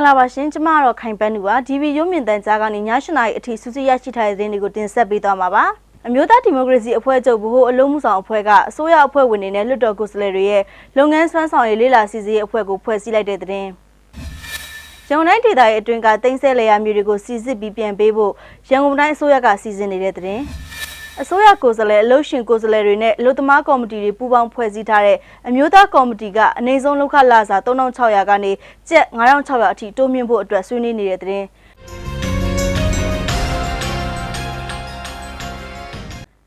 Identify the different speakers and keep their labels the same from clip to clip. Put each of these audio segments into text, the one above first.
Speaker 1: မင်္ဂလာပါရှင်ကျမကတော့ခိုင်ပန်းသူပါဒီဗီရုံးမြင့်တန်ကြားကနေည8နာရီအထိစူးစီးရရှိထားတဲ့သတင်းတွေကိုတင်ဆက်ပေးသွားမှာပါအမျိုးသားဒီမိုကရေစီအဖွဲ့ချုပ်ဗဟိုအလုံးမှုဆောင်အဖွဲ့ကအစိုးရအဖွဲ့ဝင်တွေနဲ့လွှတ်တော်ကိုယ်စားလှယ်တွေရဲ့လုပ်ငန်းစွမ်းဆောင်ရည်လေးလာစီစီရေးအဖွဲ့ကိုဖွဲ့စည်းလိုက်တဲ့သတင်းရန်ကုန်တိုင်းဒေသရဲ့အတွင်းကတင်ဆက်လေယာမျိုးတွေကိုစီစစ်ပြီးပြန်ပေးဖို့ရန်ကုန်တိုင်းအစိုးရကစီစဉ်နေတဲ့သတင်း အစိုးရကိုယ်စားလှယ်အလို့ရှင်ကိုယ်စားလှယ်တွေနဲ့လူသမားကော်မတီတွေပူးပေါင်းဖွဲ့စည်းထားတဲ့အမျိုးသားကော်မတီကအနေဆုံးလောက်ခလာစာ3600ကနေကျပ်9600အထိတိုးမြင့်ဖို့အတွက်ဆွေးနွေးနေတဲ့တဲ့။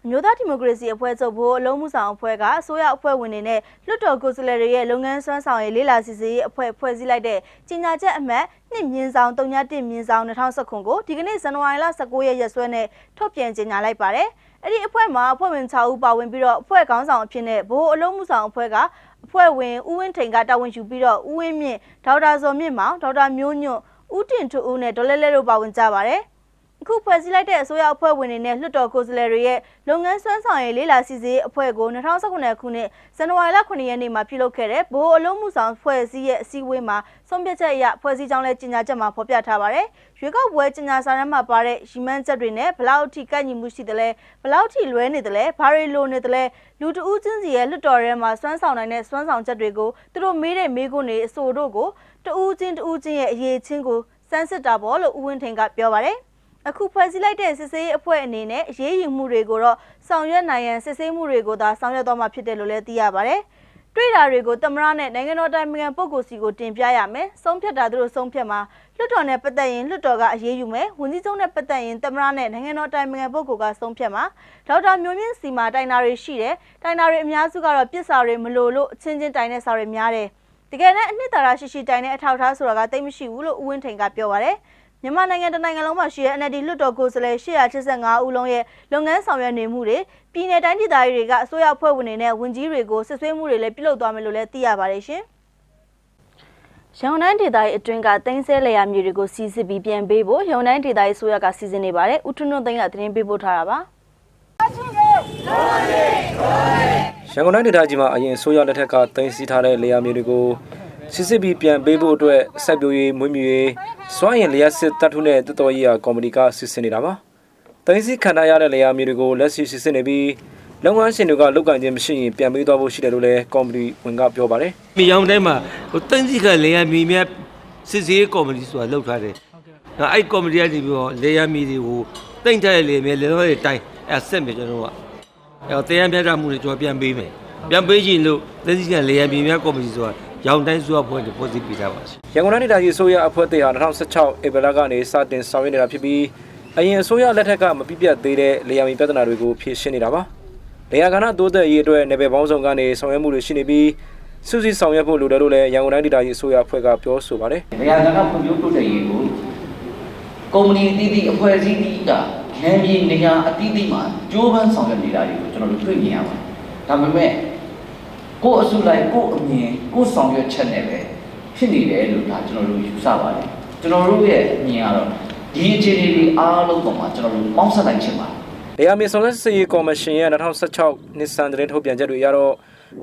Speaker 1: မြို့သားဒီမိုကရေစီအဖွဲ့ချုပ်ဘိုးအလုံးမှုဆောင်အဖွဲ့ကအစိုးရအဖွဲ့ဝင်တွေနဲ့လွှတ်တော်ကိုယ်စားလှယ်တွေရဲ့လုပ်ငန်းစွမ်းဆောင်ရည်လေးလာစီစီရေးအဖွဲ့ဖွဲ့စည်းလိုက်တဲ့ကြီးညာချက်အမှတ်နှစ်မြင်းဆောင်3.1မြင်းဆောင်2019ကိုဒီကနေ့ဇန်နဝါရီလ19ရက်ရက်စွဲနဲ့ထုတ်ပြန်ကြေညာလိုက်ပါတယ်။အဲ့ဒီအဖွဲ့မှာအဖွဲ့ဝင်6ဦးပါဝင်ပြီးတော့အဖွဲ့ခေါင်းဆောင်အဖြစ်နဲ့ဘိုးအလုံးမှုဆောင်အဖွဲ့ကအဖွဲ့ဝင်ဦးဝင်းထိန်ကတာဝန်ယူပြီးတော့ဦးဝင်းမြင့်ဒေါက်တာဇော်မြင့်မောင်ဒေါက်တာမျိုးညွန့်ဦးတင်ထွဦးနဲ့ဒေါ်လဲလဲတို့ပါဝင်ကြပါတယ် အခုဖွဲ့စည်းလိုက်တဲ့အစိုးရအဖွဲ့ဝင်တွေနဲ့လွှတ်တော်ကိုယ်စားလှယ်တွေရဲ့လုပ်ငန်းစွမ်းဆောင်ရည်လေးလာစီစီအဖွဲ့ကို2019ခုနှစ်ဇန်နဝါရီလ9ရက်နေ့မှာပြုလုပ်ခဲ့တဲ့ဘိုးအလုံးမှုဆောင်ဖွဲ့စည်းရဲ့အစည်းအဝေးမှာဆုံးဖြတ်ချက်အရဖွဲ့စည်းကြောင်းလဲကြေညာချက်မှာဖော်ပြထားပါတယ်။ရွေးကောက်ပွဲကြေညာစာတမ်းမှာပါတဲ့ရီမန်းချက်တွေနဲ့ဘလောက်ထိကန့်ညီမှုရှိတယ်လဲဘလောက်ထိလွဲနေတယ်လဲဘာတွေလိုနေတယ်လဲလူတဦးချင်းစီရဲ့လွှတ်တော်ထဲမှာစွမ်းဆောင်နိုင်တဲ့စွမ်းဆောင်ချက်တွေကိုသူတို့မေးတဲ့မေးခွန်းတွေအဆိုတို့ကိုတဦးချင်းတဦးချင်းရဲ့အရေးချင်းကိုစမ်းစစ်တာပေါ့လို့ဦးဝင်းထင်ကပြောပါတယ်။ အခုဖွဲ့စည်းလိုက်တဲ့စစ်ဆေးရေးအဖွဲ့အနေနဲ့အရေးယူမှုတွေကိုတော့ဆောင်ရွက်နိုင်ရန်စစ်ဆေးမှုတွေကိုသာဆောင်ရွက်သွားမှာဖြစ်တယ်လို့လည်းသိရပါတယ်။တွေ့တာတွေကိုတမရနဲ့နိုင်ငံတော်တိုင်ပင်ခံပုဂ္ဂိုလ်စီကိုတင်ပြရမယ်။ဆုံးဖြတ်တာသူတို့ဆုံးဖြတ်မှာလွှတ်တော်နဲ့ပတ်သက်ရင်လွှတ်တော်ကအရေးယူမယ်။ဝန်ကြီးချုပ်နဲ့ပတ်သက်ရင်တမရနဲ့နိုင်ငံတော်တိုင်ပင်ခံပုဂ္ဂိုလ်ကဆုံးဖြတ်မှာဒေါက်တာမျိုးမြင့်စီမှာတိုင်တာတွေရှိတယ်။တိုင်တာတွေအများစုကတော့ပြစ်စာတွေမလို့လို့အချင်းချင်းတိုင်တဲ့စာတွေများတယ်။တကယ်နဲ့အနှစ်သာရရှိရှိတိုင်တဲ့အထောက်အထားဆိုတာကတိတ်မရှိဘူးလို့ဦးဝင်းထိန်ကပြောပါတယ်။ မြန်မာနိုင်ငံတနိုင်ငံလုံးမှာရှိတဲ့ NLD လွှတ်တော်ကိုယ်စားလှယ်885ဦးလုံးရဲ့လုပ်ငန်းဆောင်ရွက်နေမှုတွေပြည်내တိုင်းဒေသကြီးတွေကအစိုးရအဖွဲ့ဝင်တွေနဲ့ဝန်ကြီးတွေကိုစစ်ဆေးမှုတွေလည်းပြုလုပ်သွားမယ်လို့လည်းသိရပါတယ်ရှင်။ရောင်တိုင်းဒေသကြီးအတွင်းကတင်းဆဲလေယာမြေတွေကိုစီစစ်ပြီးပြန်ပေးဖို့ရောင်တိုင်းဒေသကြီးဆိုရကစီစဉ်နေပါတယ်။ဦးထွန်းထွန်းသိန်းကသတင်းပေးပို့ထားတာပါ။
Speaker 2: ရန်ကုန်တိုင်းဒေသကြီးမှာအရင်အစိုးရလက်ထက်ကတင်စီထားတဲ့လေယာဉ်တွေကိုစစ်စစ်ပြီးပြန်ပေးဖို့အတွက်စိုက်ပျိုးရေးမွေးမြူရေး စွမ်းရည်လျှက်စစ်တပ်ထုနဲ့တော်တော်ကြီးရာကော်မတီကစစ်စစ်နေတာပါ။တင်စီခံရတဲ့လေယာဉ်တွေကိုလက်ရှိစစ်စစ်နေပြီးလုပ်ငန်းရှင်တွေကလောက်ကန်ခြင်းမရှိရင်ပြန်ပေးသွားဖို့ရှိတယ်လို့လည်းကော်မတီဝင်ကပြောပါတယ်
Speaker 3: မြေရောင်တိုင်းမှာဟိုတန်းစီကလေယာဉ်မြေမြတ်စစ်စေးကော်မတီဆိုတာလောက်ထားတယ်။ဒါအဲ့ကော်မတီကနေပြီးတော့လေယာဉ်မြေတွေကိုတိမ့်ထားတဲ့လေယာဉ်မြေလေတော့တွေတိုင်းအဲ့ဆက်မြေကျွန်တော်တို့ကအဲ့တရားမျှတမှုတွေကျွန်တော်ပြန်ပေးမယ်။ပြန်ပေးရင်လို့တန်းစီကလေယာဉ်မြေမြတ်ကော်မတီဆိုတာ ရောင်တိုင်းစွာဖွဲ့တွေဖွဲ့စည်းပေးထားပါရှင်။
Speaker 2: ရန်ကုန်တိုင်းဒေသကြီးအစိုးရအဖွဲ့တေဟာ2016ဧပြီလကနေစတင်ဆောင်ရွက်နေတာဖြစ်ပြီးအရင်အစိုးရလက်ထက်ကမပြည့်ပြတ်သေးတဲ့လေယာဉ်ပြဿနာတွေကိုဖြေရှင်းနေတာပါ။လေယာဉ်ကဏ္ဍတိုးတက်ရေးအတွက်နယ်ပယ်ပေါင်းစုံကနေဆောင်ရွက်မှုတွေရှိနေပြီးစုစည်းဆောင်ရွက်ဖို့လိုတယ်လို့လည်းရန်ကုန်တိုင်းဒေသကြီးအစိုးရအဖွဲ့ကပြောဆိုပါတယ်။
Speaker 4: နေရာကဏ္ဍဖွံ့ဖြိုးတိုးတက်ရေးကိုကုမ္ပဏီအသီးသီးအဖွဲ့အစည်းအသီးကနယ်မြေနေရာအသီးသီးမှာကြိုးပမ်းဆောင်ရွက်နေတာတွေကိုကျွန်တော်တို့တွေ့မြင်ရပါတယ်။ဒါပေမဲ့ ကိုယ့်အစုလိုက်ကိုယ့်အမြင်ကိုယ့်ဆောင်ရွက်ချက်နဲ့ပဲဖြစ်နေတယ်လို့ဒါကျွန်တော်တို့ယူဆပါတယ်။ကျွန်တော်တို့ရဲ့အမြင်ကတော့ဒီအခြေအနေတွေအားလုံးပေါ်မှာကျွန်တော်တို့ပေါင်းစပ်နိုင်ချင်ပါတယ်။
Speaker 2: လေယာမြေဆောင်လက်စရေးကော်မရှင်ရဲ့2016နှစ်စံသတင်းထုတ်ပြန်ချက်တွေအရတော့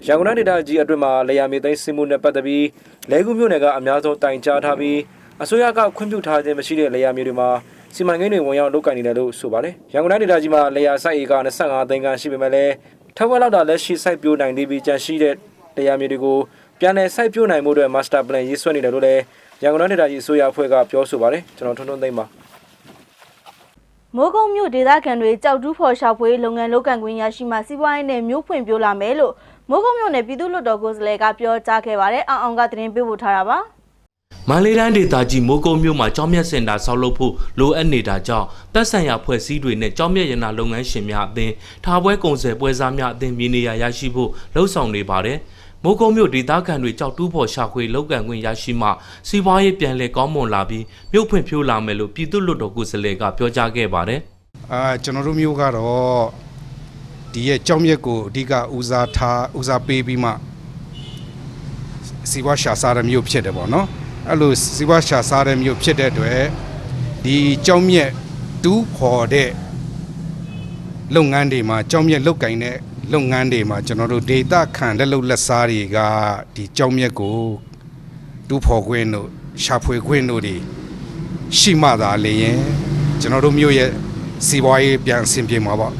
Speaker 2: ရန်ကုန်တိုင်းဒေသကြီးအတွင်းမှာလေယာမြေသိမ်းစစ်မှုနဲ့ပတ်သက်ပြီးလဲကူမြို့နယ်ကအများဆုံးတိုင်ကြားထားပြီးအစိုးရကခွင့်ပြုထားခြင်းမရှိတဲ့လေယာမြေတွေမှာစီမံကိန်းတွေဝင်ရောက်လုပ်ကိုင်နေတယ်လို့ဆိုပါတယ်။ရန်ကုန်တိုင်းဒေသကြီးမှာလေယာစိုက်ဧက25သိန်းခန့်ရှိပေမဲ့လည်း ထပ်ဝက်လောက်တာလက်ရှိစိုက်ပျိုးနိုင်သေးပြီးကြန့်ရှိတဲ့လေယာမြေတွေကိုပြန်လည်စိုက်ပျိုးနိုင်မှုအတွက် master plan ရေးဆွဲနေတယ်လို့လည်းရန်ကုန်တိုင်းဒေသကြီးအစိုးရအဖွဲ့ကပြောဆိုပါတယ်။ကျွန်တော်ထွန်းထွန်းသိမ်းပါ
Speaker 1: မိုးကုံမြို့ဒေသခံတွေကြောက်တူးဖော်ရှာဖွေလုပ်ငန်းလုပ်ကန့်ခွင့်ရရှိမှစီးပွားရေးနဲ့မြို့ဖွံ့ဖြိုးလာမယ်လို့မိုးကုံမြို့နယ်ပြည်သူ့လွှတ်တော်ကိုယ်စားလှယ်ကပြောကြားခဲ့ပါတယ်အောင်အောင်ကသတင်းပေးပို့ထားတာပါ
Speaker 5: မန္တလေးတိုင်းဒေသကြီးမိုးကုတ်မြို့မှာကျောင်းမြတ်စင်တာဆောက်လုပ်ဖို့လိုအပ်နေတာကြောင့်တပ်ဆိုင်ရာဖွဲ့စည်းတွေနဲ့ကျောင်းမြတ်ရနာလုပ်ငန်းရှင်များအသင်းထားပွဲကုံဆယ်ပွဲစားများအသင်းမြေနေရာရရှိဖို့လှုံ့ဆော်နေပါတယ်။မိုးကုတ်မြို့ဒေသခံတွေကြောက်တူးဖော်ရှာဖွေလောက်ကန်ခွင့်ရရှိမှစီးပွားရေးပြန်လည်ကောင်းမွန်လာပြီးမြို့ဖွံ့ဖြိုးလာမယ်လို့ပြည်သူ့လွှတ်တော်ကိုယ်စားလှယ်ကပြောကြားခဲ့ပါတယ်။
Speaker 6: အာကျွန်တော်တို့မျိုးကတော့ဒီရဲ့ကြောင်းမြက်ကိုအဓိကဦးစားထားဦးစားပေးပြီးမှစီဝါရှာစားတဲ့မျိုးဖြစ်တယ်ပေါ့နော် အဲ့လိုစီဝါရှာစားတဲ့မျိုးဖြစ်တဲ့အတွက်ဒီကြောင်းမြက်တူးဖော်တဲ့လုပ်ငန်းတွေမှာကြောင်းမြက်လုတ်ကင်တဲ့လုပ်ငန်းတွေမှာကျွန်တော်တို့ဒေတာခံလက်လုပ်လက်စားတွေကဒီကြောင်းမြက်ကိုတူးဖော်ခွင့်တို့ရှာဖွေခွင့်တို့တွေရှိမှသာလေရင်ကျွန်တော်တို့မြို့ရဲ့စီးပွားရေးပြန်အဆင်ပြေမှာပေါ့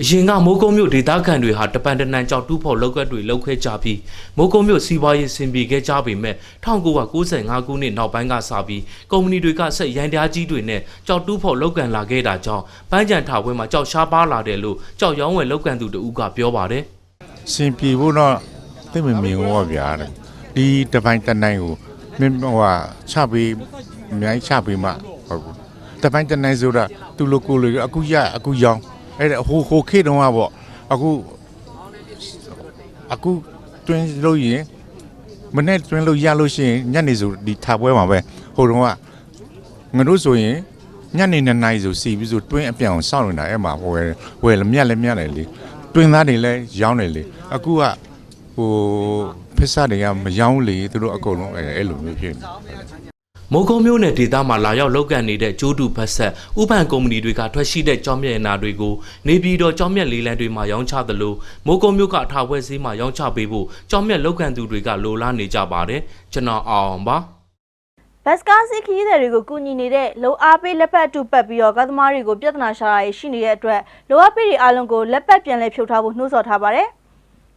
Speaker 5: အရင်ကမိုးကုံမြို့ဒေသခံတွေဟာတပန်တနန်ကြောက်တူးဖို့လောက်ကတ်တွေလောက်ခဲကြပြီးမိုးကုံမြို့စီးပွားရေးစင်ပြေခဲ့ကြပေမဲ့1995ခုနှစ်နောက်ပိုင်းကစပြီးကုမ္ပဏီတွေကဆက်ရန်တရားကြီးတွေနဲ့ကြောက်တူးဖို့လောက်ကန်လာခဲ့တာကြောင့်ပန်းကြံထားပွဲမှာကြောက်ရှားပါလာတယ်လို့ကြောက်ရောင်းဝယ်လောက်ကန်သူတဦးကပြောပါတယ်
Speaker 7: စင်ပြေဖို့တော့သိမမြင်ဘူးပေါ့ဗျာတဲ့ဒီတစ်ပိုင်းတစ်နိုင်ကိုမင်းဟိုဟာချပြီးအများကြီးချပြီးမှဟုတ်ဘူးတစ်ပိုင်းတစ်နိုင်ဆိုတာသူလိုကိုလိုအခုရအခုရောင်း အဲ့ဒါဟိုဟိုခေတ်တုန်းကပေါ့အခုအခုတွင်းလို့ရင်မနေ့တွင်းလို့ရလို့ရှိရင်ညနေဆိုဒီထားပွဲမှာပဲဟိုတုန်းကငါတို့ဆိုရင်ညနေ2နာရီဆိုစီပြီးဆိုတွင်းအပြောင်စောင့်နေတာအဲ့မှာဝယ်ဝယ်လည်းမြက်လည်းမြက်တယ်လေတွင်သားတွေလည်းရောင်းတယ်လေအခုကဟိုဖက်စားတွေကမရောင်းလေသူတို့အကုန်လုံးအဲ့အဲ့လိုမျိုးဖြစ်နေ
Speaker 5: မိုးကုံမြို့နယ်ဒေသမှာလာရောက်လောက်ကန်နေတဲ့ကျိုးတူဖက်ဆက်ဥပန်ကုမ္ပဏီတွေကထွက်ရှိတဲ့ကြောင်းမြတ်ရနာတွေကိုနေပြည်တော်ကြောင်းမြတ်လေးလံတွေမှာရောင်းချသလိုမိုးကုံမြို့ကအထာဝဲဈေးမှာရောင်းချပေးဖို့ကြောင်းမြတ်လောက်ကန်သူတွေကလိုလားနေကြပါတယ်ကျွန်တော်အောင်ပါ
Speaker 1: ဘတ်စကားစီးခရီးသည်တွေကိုကူညီနေတဲ့လုံအားပေးလက်ဖက်အတူပတ်ပြီးတော့ကားသမားတွေကိုပြဿနာရှာတာရှိနေတဲ့အတွက်လုံအားပေးတွေအားလုံးကိုလက်ပတ်ပြန်လဲဖြုတ်ထားဖို့နှိုးဆော်ထားပါတယ်။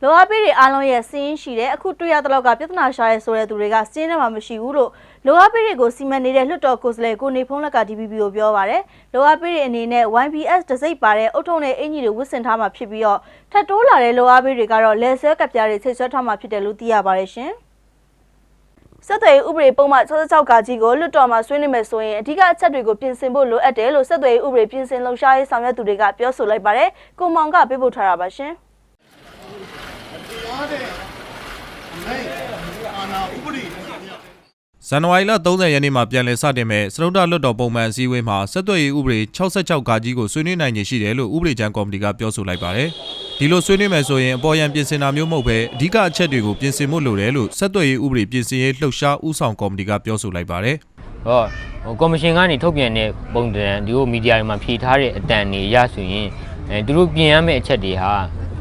Speaker 1: လုံအားပေးတွေအားလုံးရဲ့စီးရင်ရှိတဲ့အခုတွေ့ရတဲ့လောက်ကပြဿနာရှာရဲဆိုတဲ့သူတွေကစီးနေမှာမရှိဘူးလို့လုံအားပေးတွေကိုစီမံနေတဲ့လွှတ်တော်ကိုယ်စားလှယ်ကိုနေဖုံးလက်က DPP ကိုပြောပါတယ်။လုံအားပေးတွေအနေနဲ့ YBS တစိမ့်ပါတဲ့အုတ်ထုံနဲ့အင်ကြီးတွေဝတ်ဆင်ထားမှာဖြစ်ပြီးတော့ထပ်တိုးလာတဲ့လုံအားပေးတွေကတော့လက်ဆွဲကပ်ပြားတွေဆိတ်ဆွဲထားမှာဖြစ်တယ်လို့သိရပါတယ်ရှင်။ဆက်သွယ်ရေးဥပဒေပုံမှန်66ကကြီးကိုလွတ်တော်မှာဆွေးနွေးမယ်ဆိုရင်အဓိကအချက်တွေကိုပြင်ဆင်ဖို့လိုအပ်တယ်လို့ဆက်သွယ်ရေးဥပဒေပြင်ဆင်လှုပ်ရှားရေးဆောင်ရွက်သူတွေကပြောဆိုလိုက်ပါတယ်။ကိုမောင်ကပေးပို့ထားတာပါရှင်။
Speaker 8: ဇန်နဝါရီလ30ရက်နေ့မှာပြန်လည်စတင်မဲ့စရုပ်ဒလွတ်တော်ပုံမှန်အစည်းအဝေးမှာဆက်သွယ်ရေးဥပဒေ66ဂါကြီးကိုဆွေးနွေးနိုင်ခြေရှိတယ်လို့ဥပဒေချမ်းကော်မတီကပြောဆိုလိုက်ပါတယ်။ဒီလိုဆွေးနွေးမယ်ဆိုရင်အပေါ်ယံပြင်ဆင်တာမျိုးမဟုတ်ပဲအဓိကအချက်တွေကိုပြင်ဆင်ဖို့လိုတယ်လို့ဆက်သွယ်ရေးဥပဒေပြင်ဆင်ရေးလှုပ်ရှားဥဆောင်ကော်မတီကပြောဆိုလိုက်ပါတယ်။
Speaker 9: ဟောဟိုကော်မရှင်ကနေထုတ်ပြန်တဲ့ပုံတံဒီလိုမီဒီယာတွေမှာဖြေထားတဲ့အတန်တွေရဆိုရင်အဲသူတို့ပြင်ရမယ့်အချက်တွေဟာ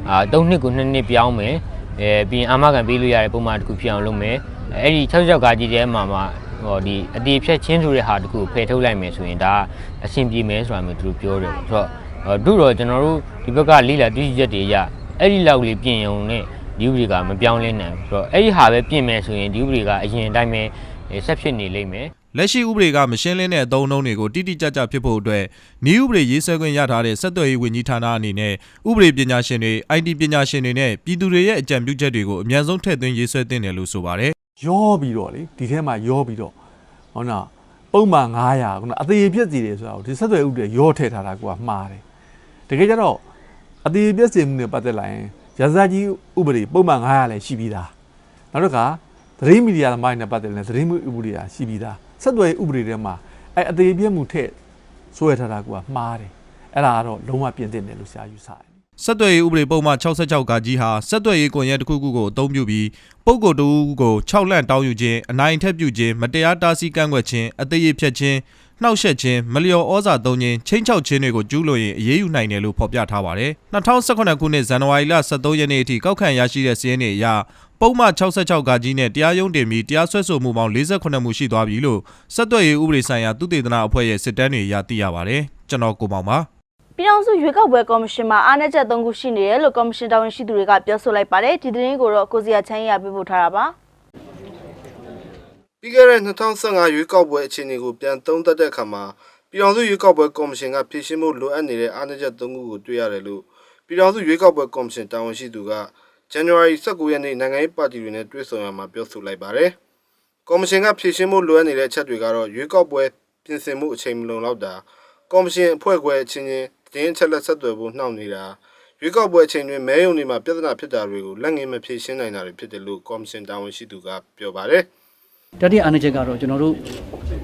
Speaker 9: အာ၃နှစ်ကို2နှစ်ပြောင်းမယ် အဲပြီးရင်အာမခံပေးလို့ရတဲ့ပုံမှန်တစ်ခုဖြစ်အောင်လုပ်မယ်အဲ့ဒီ66ကားကြီးတဲမှာမှာဟောဒီအတီဖြတ်ချင်းဆိုတဲ့ဟာတစ်ခုဖယ်ထုတ်လိုက်မယ်ဆိုရင်ဒါအဆင်ပြေမယ်ဆိုတာမျိုးသူတို့ပြောတယ်ပေါ့ဆိုတော့ဟောတို့တော့ကျွန်တော်တို့ဒီဘက်ကလိလာတွေ့ရှိချက်တွေရအဲ့ဒီလောက်လေးပြင်ရုံနဲ့ဒီဥပဒေကမပြောင်းလဲနိုင်ဘူးဆိုတော့အဲ့ဒီဟာပဲပြင်မယ်ဆိုရင်ဒီဥပဒေကအရင်အတိုင်းပဲဆက်ဖြစ်နေလိမ့်မယ်
Speaker 8: လက်ရှိဥပဒေကမရှင်းလင်းတဲ့အသုံးအနှုန်းတွေကိုတိတိကျကျဖြစ်ဖို့အတွက်ဤဥပဒေရေးဆွဲခွင့်ရထားတဲ့ဆက်သွယ်ရေးဝန်ကြီးဌာနအနေနဲ့ဥပဒေပညာရှင်တွေ IT ပညာရှင်တွေနဲ့ပြည်သူတွေရဲ့အကြံပြုချက်တွေကိုအမြန်ဆုံးထည့်သွင်းရေးဆွဲသင့်တယ်လို့ဆိုပါတယ်
Speaker 10: ရောပြီးတော့လေဒီထဲမှာရောပြီးတော့ဟောနာပုံမှန်900ခုနအသေးပြက်စီတယ်ဆိုတာကိုဒီဆက်သွယ်ဥပဒေရောထည့်ထားတာကမှားတယ်တကယ်ကြတော့အသေးပြက်စီမှုနဲ့ပတ်သက်လာရင်ရဇာကြီးဥပဒေပုံမှန်900လည်းရှိပြီးသားနောက်တစ်ခါသတင်းမီဒီယာသမားတွေနဲ့ပတ်သက်လည်းသတင်းမှုဥပဒေကရှိပြီးသား ဆက်သွယ်ဥပဒေထဲမှာအဲအသေးပြက်မှုထည့်ဆွဲထားတာကမှားတယ်အဲ့ဒါကတော့လုံးဝပြင်သင့်တယ်လို့ဆရာယူဆတယ်
Speaker 8: ဆက်သွယ်ရေးဥပဒေပုံမှန်66ကကြီးဟာဆက်သွယ်ရေးကွန်ရက်တစ်ခုခုကိုအသုံးပြုပြီးပုဂ္ဂိုလ်တစ်ဦးကို6လန့်တောင်းယူခြင်းအနိုင်အထက်ပြုခြင်းမတရားတားဆီးကန့်ကွက်ခြင်းအသေးရဖြတ်ခြင်းနှောက်ယှက်ခြင်းမလျော်ဩဇာသုံးခြင်းချင်းချောက်ခြင်းတွေကိုကျူးလွန်ရင်အရေးယူနိုင်တယ်လို့ဖော်ပြထားပါတယ်2018ခုနှစ်ဇန်နဝါရီလ23ရက်နေ့အထိကောက်ခံရရှိတဲ့စီးရင်တွေအရ ပုံမှန်66ကကြီးနဲ့တရားရုံးတင်ပြီးတရားစွဲဆိုမှုပေါင်း48မှုရှိသွားပြီလို့ဆက်သွယ်ရေးဥပဒေဆိုင်ရာသုတေသနအဖွဲ့ရဲ့စစ်တမ်းတွေအရသိရပါတယ်ကျွန်တော်ကိုမောင်ပါ
Speaker 1: ပြည်ထောင်စုရွေးကောက်ပွဲကော်မရှင်မှာအားနည်းချက်၃ခုရှိနေတယ်လို့ကော်မရှင်တာဝန်ရှိသူတွေကပြောဆိုလိုက်ပါတယ်ဒီသတင်းကိုတော့ကိုစီယာချမ်းရပေးပို့ထားတာပါ
Speaker 11: ပြီးခဲ့တဲ့2015ရွေးကောက်ပွဲအခြေအနေကိုပြန်သုံးသပ်တဲ့အခါမှာပြည်ထောင်စုရွေးကောက်ပွဲကော်မရှင်ကဖြည့်ရှင်းမှုလိုအပ်နေတဲ့အားနည်းချက်၃ခုကိုတွေ့ရတယ်လို့ပြည်ထောင်စုရွေးကောက်ပွဲကော်မရှင်တာဝန်ရှိသူက January 19ရက်နေ့နိုင်ငံရေးပါတီတွေနဲ့တွေ့ဆုံရမှာပြောဆိုလိုက်ပါတယ်။ကော်မရှင်ကဖြည့်ရှင်းမှုလိုအပ်နေတဲ့အချက်တွေကတော့ရွေးကောက်ပွဲပြင်ဆင်မှုအချိန်မလုံလောက်တာကော်မရှင်အဖွဲ့ခွဲအချင်းချင်းတင်းအချက်လက်ဆက်သွယ်ဖို့နှောင့်နေတာရွေးကောက်ပွဲအချိန်တွင်မဲယုံတွေမှာပြဿနာဖြစ်တာတွေကိုလက်ငင်းမဖြေရှင်းနိုင်တာတွေဖြစ်တယ်လို့ကော်မရှင်တာဝန်ရှိသူကပြောပါတယ်။
Speaker 12: တတိယအားနည်းချက်ကတော့ကျွန်တော်တို့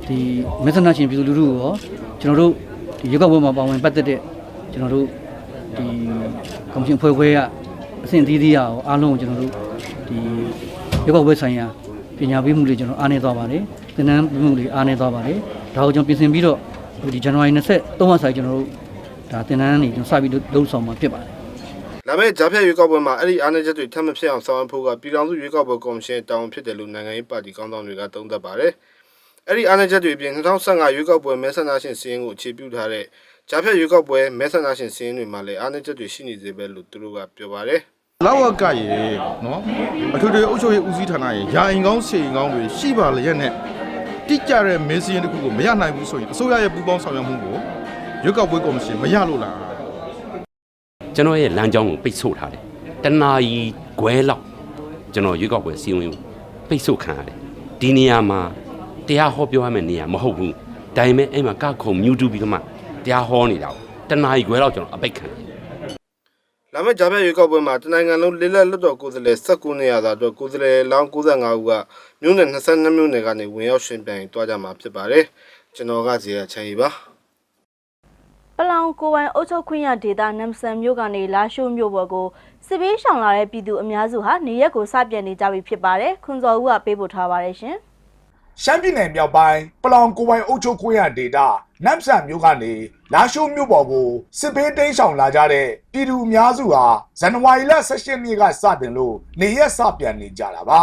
Speaker 12: ဒီမက်ဆနာရှင်ပြည်သူလူထုကိုရောကျွန်တော်တို့ဒီရွေးကောက်ပွဲမှာပါဝင်ပတ်သက်တဲ့ကျွန်တော်တို့ဒီကော်မရှင်ဖွဲ့ခွဲက အဆင့်အသီးသီးရအောင်အားလုံးကိုကျွန်တော်တို့ဒီရွေးကောက်ပွဲဆိုင်ရာပညာပေးမှုတွေကျွန်တော်အားနည်းသွားပါတယ်သင်တန်းပေးမှုတွေအားနည်းသွားပါတယ်ဒါကိုကျွန်တော်ပြင်ဆင်ပြီးတော့ဒီဇန်နဝါရီ23ရက်ဆိုင်ကျွန်တော်တို့ဒါသင်တန်းတွေကျွန်တော်စပြီးလုပ်ဆောင်မှာဖြစ်ပါတယ်
Speaker 11: လာမယ့်ဂျားဖြတ်ရွေးကောက်ပွဲမှာအဲ့ဒီအားနည်းချက်တွေထပ်မဖြစ်အောင်ဆောင်ရွက်ဖို့ကပြည်ထောင်စုရွေးကောက်ပွဲကော်မရှင်တာဝန်ဖြစ်တယ်လို့နိုင်ငံရေးပါတီကောင်းဆောင်တွေကသုံးသပ်ပါတယ်။အဲ့ဒီအားနည်းချက်တွေအပြင်2015ရွေးကောက်ပွဲမဲဆန္ဒရှင်စီးရင်ကိုအခြေပြုထားတဲ့ဂျာဖြတ်ရွေးကောက်ပွဲမဲဆန္ဒရှင်စီးရင်တွေမှာလည်းအားနည်းချက်တွေရှိနေသေးပဲလို့သူတို့ကပြောပါတယ်
Speaker 13: လောက်ဝကရေနော်အထွေထွေအုပ်ချုပ်ရေးဦးစီးဌာနရဲ့ယာအင်ကောင်းစေရင်ကောင်းတွေရှိပါလျက်နဲ့တိကျတဲ့မေးစင်းတစ်ခုကိုမရနိုင်ဘူးဆိုရင်အစိုးရရဲ့ပူးပေါင်းဆောင်ရွက်မှုကိုရွေးကောက်ပွဲကော်မရှင်မရလို့လား
Speaker 14: ကျွန်တော်ရဲ့လမ်းကြောင်းကိုပိတ်ဆို့ထားတယ်တနာရီခွဲလောက်ကျွန်တော်ရွေးကောက်ပွဲစီရင်ကိုပိတ်ဆို့ခံရတယ်ဒီနေရာမှာတရားဟောပြောရမယ့်နေရာမဟုတ်ဘူးဒါပေမဲ့အဲ့မှာကခုံမြူတူပြီးတော့မှတရားဟောနေတာကိုတနာရီခွဲလောက်ကျွန်တော်အပိတ်ခံတယ်
Speaker 11: လာမယ့်ဂျာဖြတ်ရွေးကောက်ပွဲမှာတနိုင်ငံလုံးလေးလက်လွတ်တော်ကိုယ်စားလှယ်19နေရာသာအတွက်ကိုယ်စားလှယ်လောင်း95ဦးကမြို့နယ်22မြို့နယ်ကနေဝင်ရောက်ရှင်ပြိုင်တွားကြမှာဖြစ်ပါတယ်ကျွန်တော်ကဇေယျချန်ရီပါ
Speaker 1: ပလောင်ကိုယ်ပိုင်အုပ်ချုပ်ခွင့်ရဒေသနမ်ဆန်မြို့ကနေလာရှိုးမြို့ပေါ်ကိုစစ်ဘေးရှောင်လာတဲ့ပြည်သူအများစုဟာနေရက်ကိုစပြန်နေကြပြီဖြစ်ပါတယ်ခွန်စော်ဦးကပေးပို့ထားပါတယ်ရှင်
Speaker 15: ရှမ်းပြည်နယ်မြောက်ပိုင်းပလောင်ကိုယ်ပိုင်အုပ်ချုပ်ခွင့်ရဒေတာ နမ်ဆန်မြို့ကနေလာရှိုးမြို့ပေါ်ကိုစစ်ဘေးတိမ်းရှောင်လာကြတဲ့ပြည်သူအများစုဟာဇန်နဝါရီလ18ရက်နေ့ကစတင်လို့နေရက်စပြန်နေကြတာပါ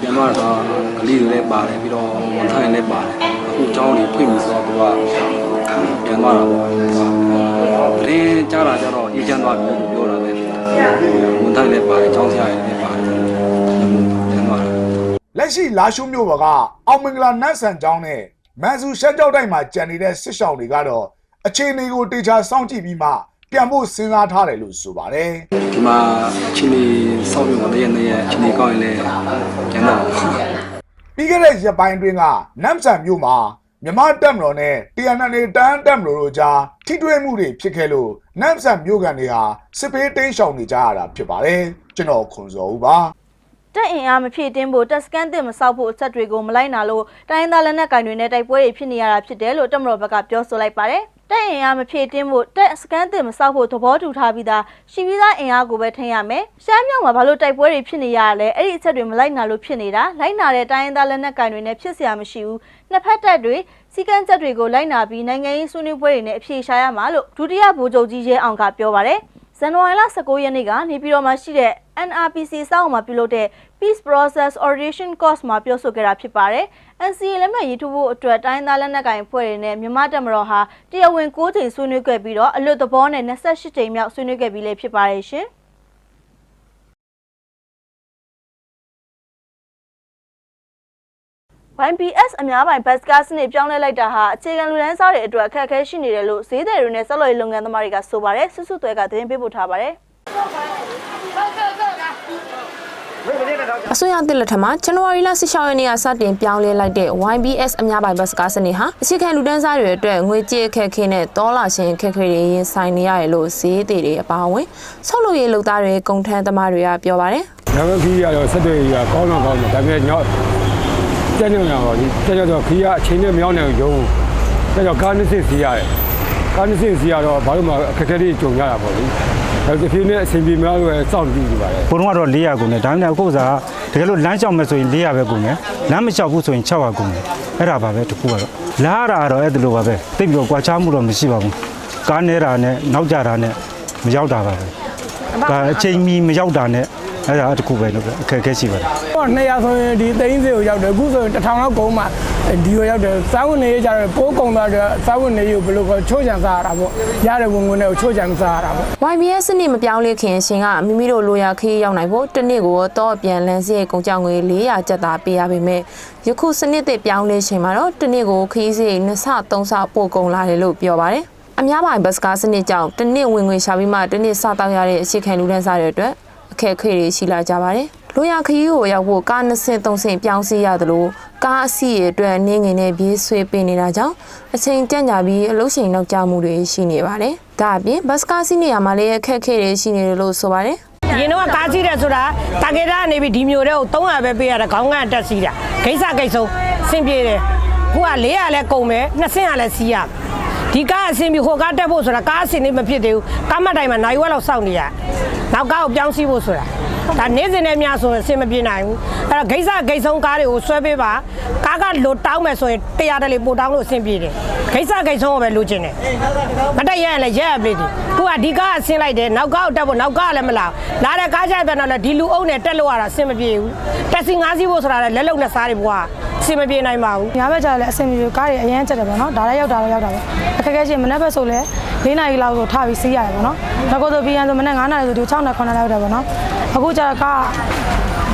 Speaker 16: ပြန်တော့တော့ကလေးတွေလည်းပါတယ်ပြီးတော့ဝန်ထမ်းတွေလည်းပါတယ်အခုကျောင်းတွေဖွင့်ပြီဆိုတော့သူကပြန်သွားတာပေါ့တင်းကြားတာကြတော့အေးချမ်းသွားပြီလို့ပြောတာပဲဝန်ထမ်းလည်းပါတယ်ကျောင်းဆရာတွေလည်းပါတယ်ပြန်သွားတာ
Speaker 15: လက်ရှိလာရှိုးမြို့ပေါ်ကအောင်မင်္ဂလာနတ်ဆန်ကျောင်းနဲ့ မန်ဆူရှမ်းကြောက်တိုက်မှာကြံနေတဲ့စစ်ရှောင်တွေကတော့အခြေအနေကိုတေချာစောင့်ကြည့်ပြီးမှပြန်ဖို့စဉ်းစားထားတယ်လို့ဆိုပါတယ်
Speaker 16: ဒီမှာအချင်းလေးစောက်ပြီးတော့လည်းနေရအချင်းလေးကောင်းရင်လည်းပြန်တော့
Speaker 15: ပြီးခဲ့တဲ့ရက်ပိုင်းအတွင်းကနမ်ဆန်မြို့မှာမြမတက်မတော်နဲ့ TNL တန်းတက်မတော်တို့ကြားထိတွေ့မှုတွေဖြစ်ခဲ့လို့နမ်ဆန်မြို့ကန်တွေဟာစစ်ပေးတိမ်းရှောင်နေကြရတာဖြစ်ပါတယ်ကျွန်တော်ခွန်စောဦးပါ
Speaker 1: တက်အင်အားမဖြည့်တင်းဖို့တက်စကန်တင်မဆောက်ဖို့အချက်တွေကိုမလိုက်နာလို့တိုင်းရင်းသားလက်နက်ကင်တွေနဲ့တိုက်ပွဲတွေဖြစ်နေရတာဖြစ်တယ်လို့တက်မတော်ဘက်ကပြောဆိုလိုက်ပါတယ်တက်အင်အားမဖြည့်တင်းဖို့တက်စကန်တင်မဆောက်ဖို့သဘောတူထားပြီးသားရှိပြီးသားအင်အားကိုပဲထိန်းရမယ်ရှမ်းမြောက်မှာဘာလို့တိုက်ပွဲတွေဖြစ်နေရလဲအဲ့ဒီအချက်တွေမလိုက်နာလို့ဖြစ်နေတာလိုက်နာတဲ့တိုင်းရင်းသားလက်နက်ကင်တွေနဲ့ဖြစ်เสียမရှိဘူးနှစ်ဖက်တပ်တွေစီကံချက်တွေကိုလိုက်နာပြီးနိုင်ငံရေးဆွေးနွေးပွဲတွေနဲ့အပြေရှားရမှာလို့ဒုတိယဗိုလ်ချုပ်ကြီးရဲအောင်ကပြောပါတယ် ဇန်နဝါရီလ19ရက်နေ့ကနေပြည်တော်မှာရှိတဲ့ NRPC စောင့်မှာပြုလုပ်တဲ့ Peace Process Orientation Course မှာပြောဆိုခဲ့တာဖြစ်ပါတယ်။ NCA လက်မှတ်ရေးထိုးဖို့အတွက်တိုင်းသားလက်နက်ကိုင်ဖွဲ့တွေနဲ့မြန်မာတပ်မတော်ဟာတရားဝင်9ချိန်ဆွေးနွေးခဲ့ပြီးတော့အလွတ်သဘောနဲ့28ချိန်မြောက်ဆွေးနွေးခဲ့ပြီးလည်းဖြစ်ပါတယ်ရှင်။ YBS အများပိုင်ဘတ်စကားစနစ်ပြောင်းလဲလိုက်တာဟာအခြေခံလူဒန်းစားတွေအတွက်အခက်အခဲရှိနေတယ်လို့ဈေးသည်တွေနဲ့ဆက်လက်ရေးလုပ်ငန်းသမားတွေကဆိုပါတယ်ဆွဆွသွဲကသတင်းပေးပို့ထားပါတယ်
Speaker 17: အစိုးရအသစ်လက်ထက်မှာဇန်နဝါရီလ16ရက်နေ့ကစတင်ပြောင်းလဲလိုက်တဲ့ YBS အများပိုင်ဘတ်စကားစနစ်ဟာအခြေခံလူတန်းစားတွေအတွက်ငွေကြေးအခက်အခဲနဲ့တောလာရှင်အခက်အခဲတွေရင်ဆိုင်နေရတယ်လို့ဈေးသည်တွေအပါအဝင်ဆောက်လုပ်ရေးလုပ်သားတွေကုန်ထမ်းသမားတွေကပြောပါတယ်။
Speaker 18: ဒါပေမဲ့ခီးရတော့ဆက်တွေကြီးကကောင်းတော့ကောင်းတယ်ဒါပေမဲ့ညော ကြက်ညောင်ညောင်ပါကြီးကြက်ကြတော့ခီးကအချိန်နဲ့မရောက်နိုင်ရုံကြက်ကြောကားနှစ်စစ်စီးရတယ်။ကားနှစ်စစ်စီးရတော့ဘာလို့မှအခက်အခဲတွေကြုံရတာပေါ့လေ။ဒါတစ်ပြေးနဲ့အချိန်ပြေများလို့စောင့်ကြည့်နေပါတယ်
Speaker 19: ဘုံတော့400ကုန်တယ်ဒါပေမဲ့အခုကစားတကယ်လို့လမ်းလျှောက်မယ်ဆိုရင်400ပဲကုန်တယ်လမ်းမလျှောက်ဘူးဆိုရင်600ကုန်တယ်အဲ့ဒါပါပဲတခုကတော့လာရတာကတော့အဲ့ဒါလိုပါပဲတိတ်ပြီးတော့ကွာချားမှုတော့မရှိပါဘူးကားနေတာနဲ့နောက်ကြတာနဲ့မရောက်တာပါပဲဒါအချိန်မီမရောက်တာနဲ့ အဲ့ဒါတခုပဲလို့အခက်အခဲရှိပါတယ်
Speaker 20: ဟော200ဆိုရင်ဒီသိန်းစီကိုရောက်တယ်အခုဆိုရင်1000လောက်ကုန်မှဒီကိုရောက်တယ်စားဝင်နေရကြတယ်ပိုးကုန်သွားတယ်စားဝင်နေရကိုဘယ်လိုခေါ်ချိုးချံစားရတာပေါ့ရတဲ့ဝင်ငွေနဲ့ကိုချိုးချံစားရတာပေါ့
Speaker 17: YBS စနစ်မပြောင်းလဲခင်ရှင်ကမိမိတို့လိုရာခရီးရောက်နိုင်ဖို့တစ်နေ့ကိုတော့အပြန်လန်းစီရဲ့ကုန်ကြငွေ400ကျပ်သာပေးရပေမဲ့ယခုစနစ်သစ်ပြောင်းလဲချိန်မှာတော့တစ်နေ့ကိုခရီးစီ2ဆ3ဆပိုကုန်လာတယ်လို့ပြောပါတယ်အများပိုင်းဘတ်စကားစနစ်ကြောင့်တစ်နေ့ဝင်ငွေရှာပြီးမှတစ်နေ့စတောက်ရတဲ့အခြေခံလူတန်းစားတွေအတွက် အခက်အခဲတွေရှိလာကြပါတယ်လိုရာခရီးကိုရောက်ဖို့ကား2ဆင့်3ဆင့်ပြောင်းစီရသလိုကားအစီရဲ့အတွက်နင်းငင်နဲ့ပြေးဆွေးပေးနေတာကြောင့်အချိန်ကြန့်ကြာပြီးအလုပ်ချိန်နောက်ကျမှုတွေရှိနေပါတယ်။ဒါအပြင်ဘတ်စကားစီးနေရမှာလည်းအခက်အခဲတွေရှိနေတယ်လို့ဆိုပါတယ်
Speaker 21: ရင်တော့ကားစီးတယ်ဆိုတာတာဂေတာကနေပြီးဒီမျိုးတွေကို300ပဲပေးရတာခေါင်းကတက်စီးတာဂိတ်ဆဂိတ်ဆုံးဆင်ပြေတယ်ခုက400လဲကုန်မယ်200ကလည်းစီးရဒီကားအဆင်ပြေဟိုကားတက်ဖို့ဆိုတာကားအဆင်လေးမဖြစ်သေးဘူးကားမတိုင်မှာနိုင်ဝက်လောက်စောင့်နေရ နောက်ကားကိုပြောင်းစီးဖို့ဆိုတာဒါနေ့စဉ်နဲ့များဆိုရင်အဆင်မပြေနိုင်ဘူးအဲ့တော့ဂိတ်ဆဂိတ်ဆုံးကားတွေကိုဆွဲပေးပါကားကလိုတောင်းမယ်ဆိုရင်100တလေပို့တောင်းလို့အဆင်ပြေတယ်ဂိတ်ဆဂိတ်ဆုံးကိုပဲလိုချင်တယ်မတက်ရရင်လည်းရက်ရပြီခုကဒီကားအဆင်းလိုက်တယ်နောက်ကားကိုတက်ဖို့နောက်ကားကလည်းမလာလာတဲ့ကားကြပြန်တော့လည်းဒီလူအုပ်နဲ့တက်လို့ရတာအဆင်မပြေဘူးတက်စီငါးစီးဖို့ဆိုတာလည်းလက်လုံနဲ့စားတွေဘွား အဆင်မပြေနိုင်ပါဘူး
Speaker 22: ညဘက်ကျလည်းအဆင်ပြေကားတွေအရင်ကျက်တယ်ပေါ့နော်ဒါလည်းရောက်တာလည်းရောက်တာပဲအခက်အခဲချင်းမနေ့ဘက်ဆိုလည်း၄နာရီလောက်ဆိုထားပြီးစီးရတယ်ပေါ့နော်နောက်ကိုဆိုပြန်ဆိုမနေ့9နာရီဆိုဒီ6နာရီ9နာရီရောက်တယ်ပေါ့နော်အခုကျတော့ကား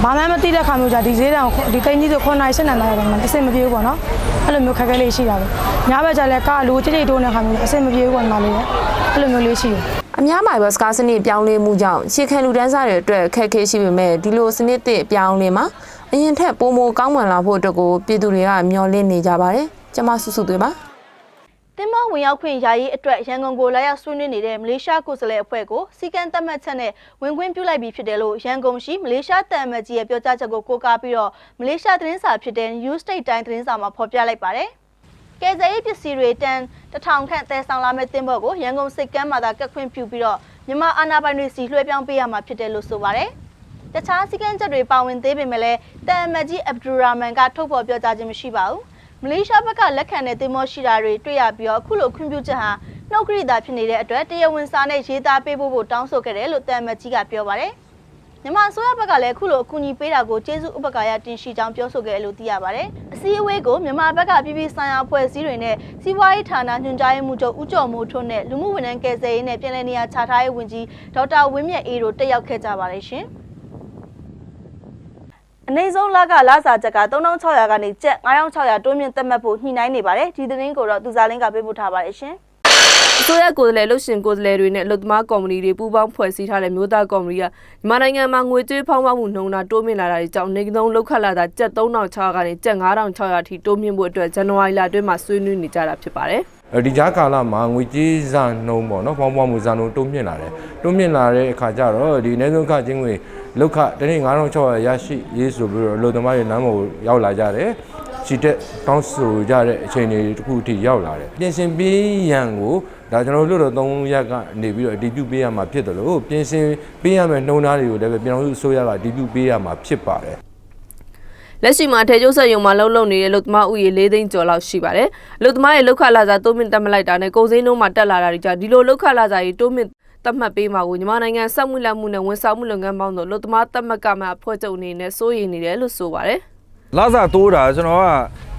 Speaker 22: ဘာမှမသိတဲ့ခါမျိုးじゃဒီဈေးတောင်ဒီသိန်းကြီးဆို9နာရီ7နာရီလောက်တယ်အဆင်မပြေဘူးပေါ့နော်အဲ့လိုမျိုးခက်ခဲလေးရှိတာပဲညဘက်ကျလည်းကားလူကြိတ်ကြိတ်တိုးနေခါမျိုးအဆင်မပြေဘူးပေါ့နော်လေးအဲ့လိုမျိုးလေးရှိတယ်
Speaker 23: အများမှာဘတ်စကားစနစ်ပြောင်းလဲမှုကြောင့်ရှေခံလူတန်းစားတွေအတွက်ခက်ခဲရှိပေမဲ့ဒီလိုစနစ်သစ်ပြောင်းလဲမှာ အရင်ထက်ပိုမိုကောင်းမွန်လာဖို့အတွက်ကိုပြည်သူတွေကမျှော်လင့်နေကြပါတယ်ကျွန်မစုစုသွေးပါ
Speaker 1: တင်မောဝင်ရောက်ခွင့်ယာယီအတွက်ရန်ကုန်ကိုလာရောက်ဆွေးနွေးနေတဲ့မလေးရှားကိုယ်စားလှယ်အဖွဲ့ကိုစီကံသတ်မှတ်ချက်နဲ့ဝင်ခွင့်ပြုလိုက်ပြီးဖြစ်တယ်လို့ရန်ကုန်ရှိမလေးရှားတန်အမတ်ကြီးရဲ့ပြောကြားချက်ကိုကိုးကားပြီးတော့မလေးရှားသတင်းစာဖြစ်တဲ့ New State Time သတင်းစာမှာဖော်ပြလိုက်ပါတယ်။ကယ်ဆယ်ရေးပစ္စည်းတွေတန်တစ်ထောင်ခန့်သယ်ဆောင်လာမဲ့တင်ဘော့ကိုရန်ကုန်စိတ်ကမ်းမှာသာကတ်ခွင့်ပြုပြီးတော့မြန်မာအာဏာပိုင်တွေစီလွှဲပြောင်းပေးရမှာဖြစ်တယ်လို့ဆိုပါတယ်။ တခြားစီကံချက်တွေပါဝင်သေးပေမဲ့လည်းတန်အမတ်ကြီးအဗ်ဒူရာမန်ကထုတ်ဖော်ပြောကြားခြင်းမရှိပါဘူး။မလေးရှားဘက်ကလက်ခံတဲ့တင်မောရှိတာတွေတွေ့ရပြီးတော့အခုလိုခွင့်ပြုချက်ဟာနှုတ်ကရိတာဖြစ်နေတဲ့အတွက်တရားဝင်စာနဲ့ရေးသားပေးဖို့ကိုတောင်းဆိုခဲ့တယ်လို့တန်မတ်ကြီးကပြောပါတယ်။မြန်မာအစိုးရဘက်ကလည်းအခုလိုအကူအညီပေးတာကိုကျေးဇူးဥပက္ခရတင်ရှိကြောင်းပြောဆိုခဲ့တယ်လို့သိရပါတယ်။အစည်းအဝေးကိုမြန်မာဘက်ကပြည်ပဆိုင်ရာအဖွဲ့အစည်းတွေနဲ့စီးပွားရေးဌာနညွှန်ကြားရေးမှူးချုပ်ဦးကျော်မိုးထွန်းနဲ့လူမှုဝန်ထမ်းကယ်ဆယ်ရေးနဲ့ပြည်내နေရာခြားထားရေးဝန်ကြီးဒေါက်တာဝင်းမြတ်အေးတို့တက်ရောက်ခဲ့ကြပါတယ်ရှင်။ အနေဆုံးလကလစာချက်က3600ကနေကျပ်9600တိုးမြင့်သက်မှတ်ဖို့ညှိနှိုင်းနေပါတယ်ဒီသတင်းကိုတော့သူစားလင်းကပေးပို့ထားပါတယ်ရှင်
Speaker 23: အစိုးရကိုယ်စားလှယ်လှုပ်ရှင်ကိုယ်စားလှယ်တွေနဲ့အလုပ်သမားကော်မတီတွေပူးပေါင်းဖွဲ့စည်းထားတဲ့မြို့သားကော်မတီကမြန်မာနိုင်ငံမှာငွေကြေးဖောင်းပွားမှုနှုန်းတာတိုးမြင့်လာတာတွေကြောင့်နေကုန်းလောက်ခတ်လာတာကျပ်3600ကနေကျပ်9600အထိတိုးမြင့်ဖို့အတွက်ဇန်နဝါရီလအတွင်းမှာဆွေးနွေးနေကြတာဖြစ်ပါတယ်။
Speaker 24: အဲဒီကြားကာလမှာငွေကြေးစံနှုံပေါ့နော်ပေါင်းပွားမှုစံနှုံတိုးမြင့်လာတယ်တိုးမြင့်လာတဲ့အခါကျတော့ဒီနေဆုံးခချင်းငွေ လောက်ခတနေ့9600ရရှိရေးဆိုပြီးတော့လူသမားတွေလမ်းပေါ်ရောက်လာကြတယ်ချီတက်တောင်းဆိုကြတဲ့အခြေအနေတစ်ခုအထိရောက်လာတယ်ပြင်ဆင်ပေးရန်ကိုဒါကျွန်တော်တို့လွတ်တော်3ရက်ကနေပြီးတော့အတည်ပြုပေးရမှာဖြစ်တယ်လို့ပြင်ဆင်ပေးရမယ့်နှုံသားတွေကိုလည်းပဲပြည်တော်စုအစိုးရကအတည်ပြုပေးရမှာဖြစ်ပါတယ်
Speaker 23: လက်ရှိမှာထေကျိုးဆက်ရုံမှာလှုပ်လှုပ်နေတဲ့လူသမားဥယေ၄သိန်းကျော်လောက်ရှိပါတယ်။လူသမားရဲ့လောက်ခလာစာတိုးမြင့်တက်မလိုက်တာနဲ့ကုန်စည်နှုန်းမှာတက်လာတာတွေကြောင့်ဒီလိုလောက်ခလာစာကြီးတိုးမြင့် သတ်မှတ်ပေးမှာကိုမြန်မာနိုင်ငံစက်မှုလက်မှုနဲ့ဝန်ဆောင်မှုလုပ်ငန်းပေါင်းတို့လူသမားသတ်မှတ်ကမှအဖွဲ့ချုပ်အနေနဲ့စိုးရိမ်နေတယ်လို့ဆိုပါတယ်
Speaker 25: လာစာတိုးတာကျွန်တော်က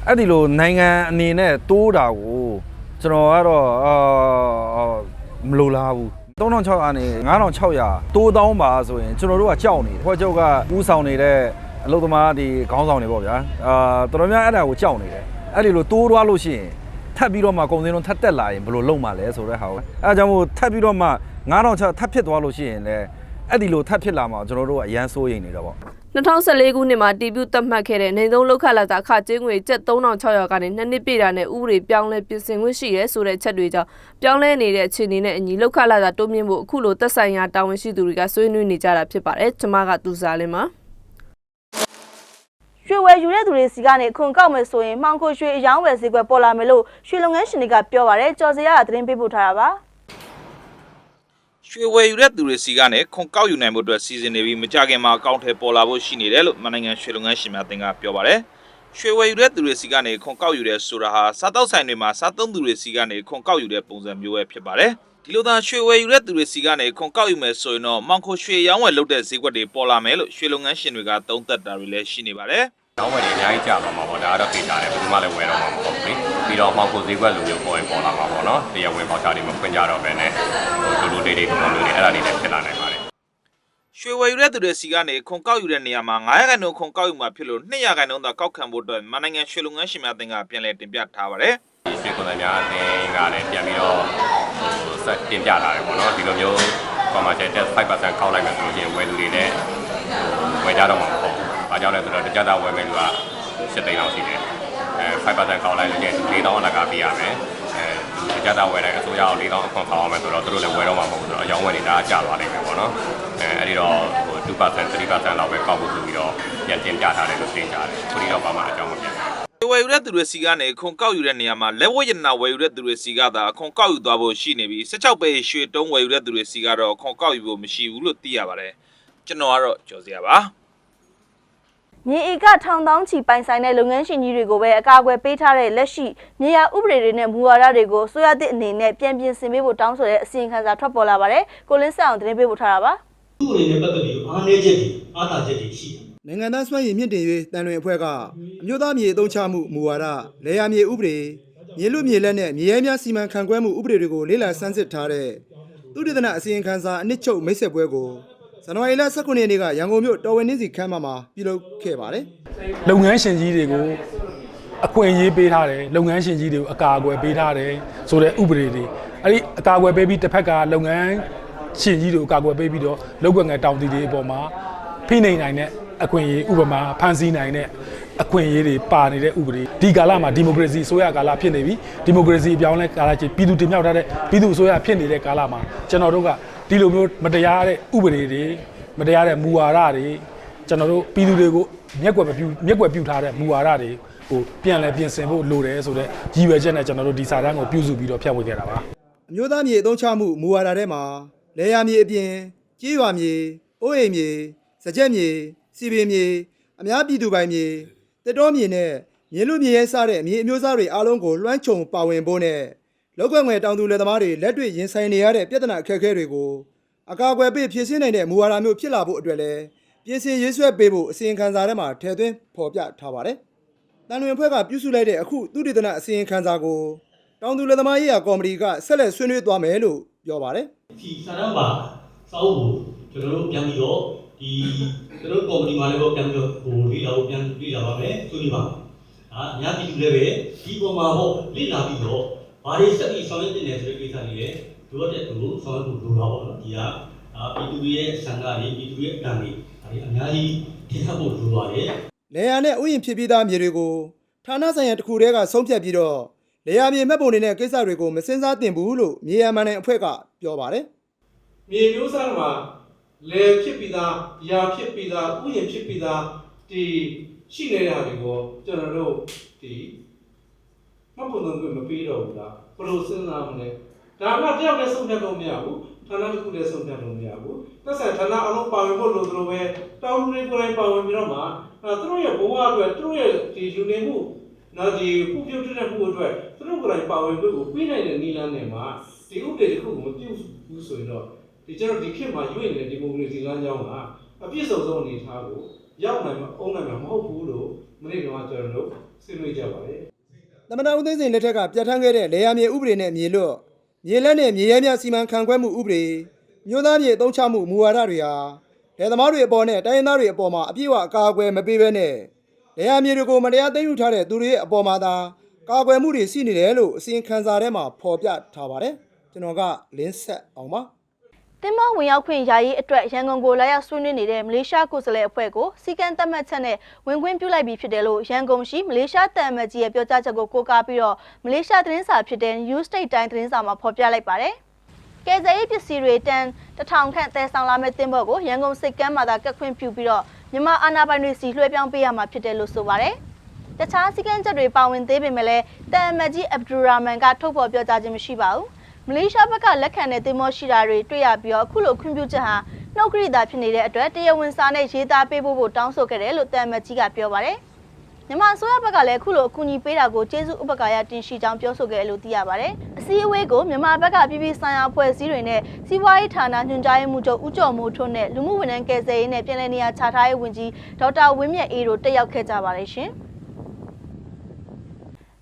Speaker 25: အဲ့ဒီလိုနိုင်ငံအနေနဲ့တိုးတာကိုကျွန်တော်ကတော့အာမလိုလားဘူး3600အနေ9600တိုးတောင်းပါဆိုရင်ကျွန်တော်တို့ကကြောက်နေတယ်ဖွဲ့ချုပ်ကဥဆောင်နေတဲ့အလုပ်သမားဒီခေါင်းဆောင်တွေပေါ့ဗျာအာတော်တော်များအဲ့ဒါကိုကြောက်နေတယ်အဲ့ဒီလိုတိုးသွားလို့ရှိရင်ထပ်ပြီးတော့မှကုန်စည်နှုန်းထပ်တက်လာရင်ဘယ်လိုလုပ်မှလဲဆိုတဲ့ဟာကိုအဲဒါကြောင့်မို့ထပ်ပြီးတော့မှ 9600ထပ်ဖြစ်သွားလို့ရှိရင်လည်းအဲ့ဒီလိုထပ်ဖြစ်လာမှာကျွန်တော်တို့ကအရန်စိုးရိမ်နေတာပေါ့
Speaker 23: 2014ခုနှစ်မှာတီပြူသတ်မှတ်ခဲ့တဲ့နေသုံးလောက်ခလာစာအခကျင်းငွေကျပ်3600ကနေနှစ်နှစ်ပြည့်တာနဲ့ဥပဒေပြောင်းလဲပြင်ဆင်ခွင့်ရှိရဲဆိုတဲ့ချက်တွေကြောင့်ပြောင်းလဲနေတဲ့အခြေအနေနဲ့အညီလောက်ခလာစာတိုးမြင့်ဖို့အခုလိုသက်ဆိုင်ရာတာဝန်ရှိသူတွေကဆွေးနွေးနေကြတာဖြစ်ပါတယ်။ကျွန်မကသူစားလင်းပါ
Speaker 1: ရွှေဝယ်ယူတဲ့သူတွေစီကနေခွန်ကောက်မယ်ဆိုရင်မှောင်ခိုရွှေအယောင်းဝယ်ဈေးကွက်ပေါ်လာမယ်လို့ရွှေလုပ်ငန်းရှင်တွေကပြောပါတယ်ကြော်စရာကသတင်းပေးပို့ထားတာပါ
Speaker 26: ရွှေဝယ်ယူတဲ့သူတွေစီကနေခွန်ကောက်ယူနိုင်မှုအတွက်စီစဉ်နေပြီးမကြခင်မှာအကောင့်ထဲပေါ်လာဖို့ရှိနေတယ်လို့မနိုင်ငံရွှေလုပ်ငန်းရှင်များအသင်းကပြောပါတယ်။ရွှေဝယ်ယူတဲ့သူတွေစီကနေခွန်ကောက်ယူတဲ့ဆိုတာဟာစားတောက်ဆိုင်တွေမှာစားသုံးသူတွေစီကနေခွန်ကောက်ယူတဲ့ပုံစံမျိုးပဲဖြစ်ပါတယ်။ဒီလိုသာရွှေဝယ်ယူတဲ့သူတွေစီကနေခွန်ကောက်ယူမယ်ဆိုရင်တော့မောင်ခိုရွှေရောင်းဝယ်လုပ်တဲ့ဈေးကွက်တွေပေါ်လာမယ်လို့ရွှေလုပ်ငန်းရှင်တွေကသုံးသပ်တာတွေလည်းရှိနေပါတယ်။
Speaker 27: တောင်းဝယ်တွေအများကြီးကြာမှာပေါ့ဒါကတော့သိကြတယ်ဘယ်သူမှလည်းဝယ်တော့မှာမဟုတ်ဘူးလေပြီးတော့မှောင်ကိုဈေးကွက်လိုမျိုးပေါ်ရင်ပေါ်လာမှာပေါ့နော်တရားဝင်ပေါချာတွေမဖွင့်ကြတော့ပဲနဲ့ဟိုတူတူတေးတေးပုံမျိုးတွေအဲ့ဒါတွေလည်းဖြစ်လာနိုင်ပါတယ်
Speaker 26: ရွှေဝယ်ယူတဲ့သူတွေစီကနေခွန်ကောက်ယူတဲ့နေရာမှာ900ခန့်နှုန်းခွန်ကောက်ယူမှာဖြစ်လို့200ခန့်နှုန်းသာကောက်ခံဖို့အတွက်မနိုင်ငံရွှေလုပ်ငန်းရှင်များအသင်းကပြန်လည်တင်ပြထားပါတယ်
Speaker 27: ဒီရွှေကုန်သည်များအသင်းကလည်းပြန်ပြီးတော့ဟိုဆက်တင်ပြလာတယ်ပေါ့နော်ဒီလိုမျိုး commercial test 5%ကောက်လိုက်မယ်ဆိုလို့ရှိရင်ဝယ်သူတွေလည်းဟိုဝယ်ကြတော့မှာမဟုတ်ဘူး။ ဘာကြောင့်လဲဆိုတော့တကြတာဝယ်မယ်လူက7သိန်းလောက်ရှိတယ်။အဲ5%ကောက်လိုက်လို့ရှိရင်4000အလကားပေးရမယ်။အဲတကြတာဝယ်လိုက်အစိုးရအောင်4000အခွန်ဆောင်အောင်မယ်ဆိုတော့သူတို့လည်းဝယ်တော့မှာမဟုတ်ဘူးဆိုတော့အယောင်းဝယ်နေတာကျသွားနိုင်မယ်ပေါ့နော်။အဲအဲ့ဒီတော့ဟို2% 3%လောက်ပဲကောက်ဖို့ဆိုပြီးတော့ပြန်တင်ပြထားတယ်လို့သိကြတယ်။ခုဒီတော့ဘာမှအကြောင်းမပြန်ဘူး။
Speaker 26: ရွှေဝယ်ယူတဲ့သူတွေစီကနေခွန်ကောက်ယူတဲ့နေရာမှာလက်ဝတ်ရတနာဝယ်ယူတဲ့သူတွေစီကသာခွန်ကောက်ယူသွားဖို့ရှိနေပြီး16ပဲရွှေတုံးဝယ်ယူတဲ့သူတွေစီကတော့ခွန်ကောက်ယူဖို့မရှိဘူးလို့သိရပါတယ်ကျွန်တော်ကတော့ကြော်စရာပါ
Speaker 1: မြေဧကထောင်တောင်းချီပိုင်ဆိုင်တဲ့လုပ်ငန်းရှင်ကြီးတွေကိုပဲအကာအကွယ်ပေးထားတဲ့လက်ရှိမြေယာဥပဒေတွေနဲ့မူဝါဒတွေကိုဆိုရတဲ့အနေနဲ့ပြန်ပြင်ဆင်ပေးဖို့တောင်းဆိုတဲ့အစီရင်ခံစာထွက်ပေါ်လာပါတယ်ကိုလင်းဆက်အောင်သတင်းပေးပို့ထားတာပါ
Speaker 28: သူ့အနေနဲ့ပတ်သက်ပြီးအားနည်းချက်တွေအားသာချက်တွေရှိတယ်
Speaker 29: နိုင်ငံသားစွမ်းရည်မြင့်တင်ရေးတန်လွင်အဖွဲ့ကအမျိုးသားမြေအသုံးချမှုမူဝါဒလေယာမြေဥပဒေမြေလွတ်မြေလက်နဲ့မြေရဲများစီမံခန့်ခွဲမှုဥပဒေတွေကိုလေ့လာစမ်းစစ်ထားတဲ့သုတေသနအစီရင်ခံစာအနှစ်ချုပ်မိတ်ဆက်ပွဲကို ဇန်နဝါရီလ19ရက်နေ့ကရန်ကုန်မြို့တော်ဝင်နှင်းစီခမ်းမမှာပြုလုပ်ခဲ့ပါတယ်
Speaker 30: လုပ်ငန်းရှင်ကြီးတွေကိုအခွင့်အရေးပေးထားတယ်လုပ်ငန်းရှင်ကြီးတွေကိုအကာအကွယ်ပေးထားတယ်ဆိုတဲ့ဥပဒေတွေအဲ့ဒီအကာအကွယ်ပေးပြီးတစ်ဖက်ကလုပ်ငန်းရှင်ကြီးတွေကိုအကာအကွယ်ပေးပြီးတော့လုပ်ကွက်ငယ်တောင်တီတွေအပေါ်မှာဖိနှိပ်နိုင်တဲ့အခွင့်အရေးဥပမာဖန်ဆီးနိုင်တဲ့အခွင့်အရေးတွေပါနေတဲ့ဥပဒေဒီကာလမှာဒီမိုကရေစီအစိုးရကာလဖြစ်နေပြီဒီမိုကရေစီအပြောင်းလဲကာလချင်းပြည်သူတင်မြှောက်ထားတဲ့ပြည်သူအစိုးရဖြစ်နေတဲ့ကာလမှာကျွန်တော်တို့က ဒီလိုမျိုးမတရားတဲ့ဥပဒေတွေမတရားတဲ့မူဝါဒတွေကျွန်တော်တို့ပြည်သူတွေကိုမျက်ကွယ်မပြုမျက်ကွယ်ပြုထားတဲ့မူဝါဒတွေဟိုပြန်လဲပြင်ဆင်ဖို့လိုတယ်ဆိုတော့ရည်ရွယ်ချက်နဲ့ကျွန်တော်တို့ဒီစာတမ်းကိုပြုစုပြီးတော့ဖြန့်ဝေခဲ့တာပါ
Speaker 29: အမျိုးသားမြေအသုံးချမှုမူဝါဒထဲမှာလေယာမြေအပြင်ကြေးရွာမြေအိုးအိမ်မြေစကြက်မြေစီပင်မြေအများပြည်သူပိုင်မြေတက်တော်မြေနဲ့မြေလူမြေရဲစတဲ့မြေအမျိုးအစားတွေအားလုံးကိုလွှမ်းခြုံပါဝင်ဖို့နဲ့ လောက်ွက်ငွယ်တောင်သူလက်သမားတွေလက်တွေ့ရင်ဆိုင်နေရတဲ့ပြဿနာအခက်အခဲတွေကိုအကာအကွယ်ပေးဖြေရှင်းနိုင်တဲ့မူဝါဒမျိုးဖြစ်လာဖို့အတွက်လည်းပြင်ဆင်ရေးဆွဲပေးဖို့အစီရင်ခံစာထဲမှာထည့်သွင်းဖော်ပြထားပါတယ်။တန်လွင်ဖွဲ့ကပြုစုလိုက်တဲ့အခုသုတေသနအစီရင်ခံစာကိုတောင်သူလက်သမားရေးရာကော်မတီကဆက်လက်ဆွေးနွေးသွားမယ်လို့ပြောပါတယ်။
Speaker 28: ဒီစာတမ်းပါစာအုပ်ကိုကျွန်တော်တို့ပြန်ပြီးတော့ဒီကျွန်တော်တို့ကော်မတီမှာလည်းတော့ပြန်ပြီးတော့ဟိုလေ့လာဖို့ပြန်လေ့လာပါမယ်ဆွေးနွေးပါမယ်။ဟာအများပြည်သူလည်းပဲဒီပုံမှာဟောလေ့လာပြီးတော့ ဘာတွေစက်ပြီးဆောင်ရွက်တင်တယ်ဆိုတဲ့ကိစ္စတွေလည်းလိုအပ်တဲ့သူကိုဆောင်ရွက်ဖို့လိုတာပေါ့နော်။ဒီကအာပြည်သူတွေရဲ့ဆန္ဒတွေပြည်သူတွေရဲ့အတန်တွေဒါတွေအများကြီးထင်ဟပ်ဖို့လိုပါတယ်။
Speaker 29: လေယာနဲ့ဥယျာဉ်ဖြစ်ပြီးသားမြေတွေကိုဌာနဆိုင်ရာတစ်ခုတည်းကဆုံးဖြတ်ပြီးတော့လေယာမြေမဲ့ပုံတွေနဲ့ကိစ္စတွေကိုမစင်စားသင့်ဘူးလို့မြေယာမန်နယ်အဖွဲ့ကပြောပါတယ်
Speaker 31: မြေမျိုးစားမှာလေဖြစ်ပြီးသားရာဖြစ်ပြီးသားဥယျာဉ်ဖြစ်ပြီးသားဒီရှိနေတဲ့ဟာတွေကိုကျွန်တော်တို့ဒီ မှတ်ပုံသွင်းမပေးတော့ဘူးလားဘယ်လိုစဉ်းစားမလဲဒါကတယောက်လည်းဆုံးဖြတ်လို့မရဘူးဌာနတစ်ခုလည်းဆုံးဖြတ်လို့မရဘူးသက်ဆိုင်ဌာနအလုံးပါဝင်ဖို့လိုသလိုပဲတောင်းတွေကိုယ်တိုင်ပါဝင်ပြီးတော့မှအဲသူတို့ရဲ့ဘဝအတွက်သူတို့ရဲ့ဒီယူနေမှုနော်ဒီပူပြုတ်တဲ့မှုအတွက်သူတို့ကိုယ်တိုင်ပါဝင်ဖို့ကိုပြီးနိုင်တဲ့နည်းလမ်းတွေမှာဒီဥပဒေတစ်ခုကိုမပြုတ်ဘူးဆိုရင်တော့ဒီကျွန်တော်ဒီခေတ်မှာရွေ့နေတဲ့ဒီမိုကရေစီလမ်းကြောင်းကအပြည့်စုံဆုံးအနေအထားကိုရောက်နိုင်မှာအုံနိုင်မှာမဟုတ်ဘူးလို့မနေ့ကကျွန်တော်တို့ဆွေးနွေးကြပါတယ်။
Speaker 29: သမဏဦးသိန်းစိန်လက်ထက်ကပြဋ္ဌာန်းခဲ့တဲ့လေယာမြေဥပဒေနဲ့မြေလွတ်မြေလက်နဲ့မြေရဲများစီမံခန့်ခွဲမှုဥပဒေမြို့သားမြေအသုံးချမှုမူဝါဒတွေဟာလယ်သမားတွေအပေါ်နဲ့တိုင်းရင်းသားတွေအပေါ်မှာအပြည့်အဝအကာအကွယ်မပေးဘဲနဲ့လေယာမြေတွေကိုမတရားသိမ်းယူထားတဲ့သူတွေရဲ့အပေါ်မှာသာကာကွယ်မှုတွေရှိနေတယ်လို့အစီရင်ခံစာထဲမှာဖော်ပြထားပါတယ်။ကျွန်တော်ကလင်းဆက်အောင်ပါ။
Speaker 1: တင်မောဝင်ရောက်ခွင့်ယာယီအတွက်ရန်ကုန်ကိုလာရောက်ဆွေးနွေးနေတဲ့မလေးရှားကိုယ်စားလှယ်အဖွဲ့ကိုစီကံသတ်မှတ်ချက်နဲ့ဝင်ခွင့်ပြုလိုက်ပြီးဖြစ်တယ်လို့ရန်ကုန်ရှိမလေးရှားတန်အမတ်ကြီးရဲ့ပြောကြားချက်ကိုကိုးကားပြီးတော့မလေးရှားသတင်းစာဖြစ်တဲ့ New State Time သတင်းစာမှာဖော်ပြလိုက်ပါတယ်။ကယ်ဆယ်ရေးပစ္စည်းတွေတန်တစ်ထောင်ခန့်တည်ဆောင်လာမဲ့တင်ဘော့ကိုရန်ကုန်စိတ်ကမ်းမှာသာကတ်ခွင့်ပြုပြီးတော့မြန်မာအာဏာပိုင်တွေစီလွှဲပြောင်းပေးရမှာဖြစ်တယ်လို့ဆိုပါတယ်။တခြားစည်းကမ်းချက်တွေပါဝင်သေးပေမဲ့လည်းတန်အမတ်ကြီးအဗ်ဒူရာမန်ကထုတ်ဖော်ပြောကြားခြင်းမရှိပါဘူး။ မလေးရှားဘက်ကလက်ခံတဲ့တင်မောရှိတာတွေတွေ့ရပြီးတော့အခုလိုခွင့်ပြုချက်ဟာနှုတ်ကရိတာဖြစ်နေတဲ့အတွက်တရားဝင်စာနဲ့ရေးသားပေးဖို့ဖို့တောင်းဆိုခဲ့တယ်လို့တန်အမတ်ကြီးကပြောပါတယ်။မြန်မာအစိုးရဘက်ကလည်းအခုလိုအကူအညီပေးတာကိုကျေးဇူးဥပက္ခာရတင်ရှိကြောင်းပြောဆိုခဲ့တယ်လို့သိရပါတယ်။အစည်းအဝေးကိုမြန်မာဘက်ကပြည်ပဆိုင်ရာအဖွဲ့အစည်းတွေနဲ့စီးပွားရေးဌာနညွှန်ကြားရေးမှူးချုပ်ဦးကျော်မိုးထွန်းနဲ့လူမှုဝန်ထမ်းကယ်ဆယ်ရေးနဲ့ပြည်내နေရာချထားရေးဝန်ကြီးဒေါက်တာဝင်းမြတ်အေးတို့တက်ရောက်ခဲ့ကြပါတယ်ရှင်။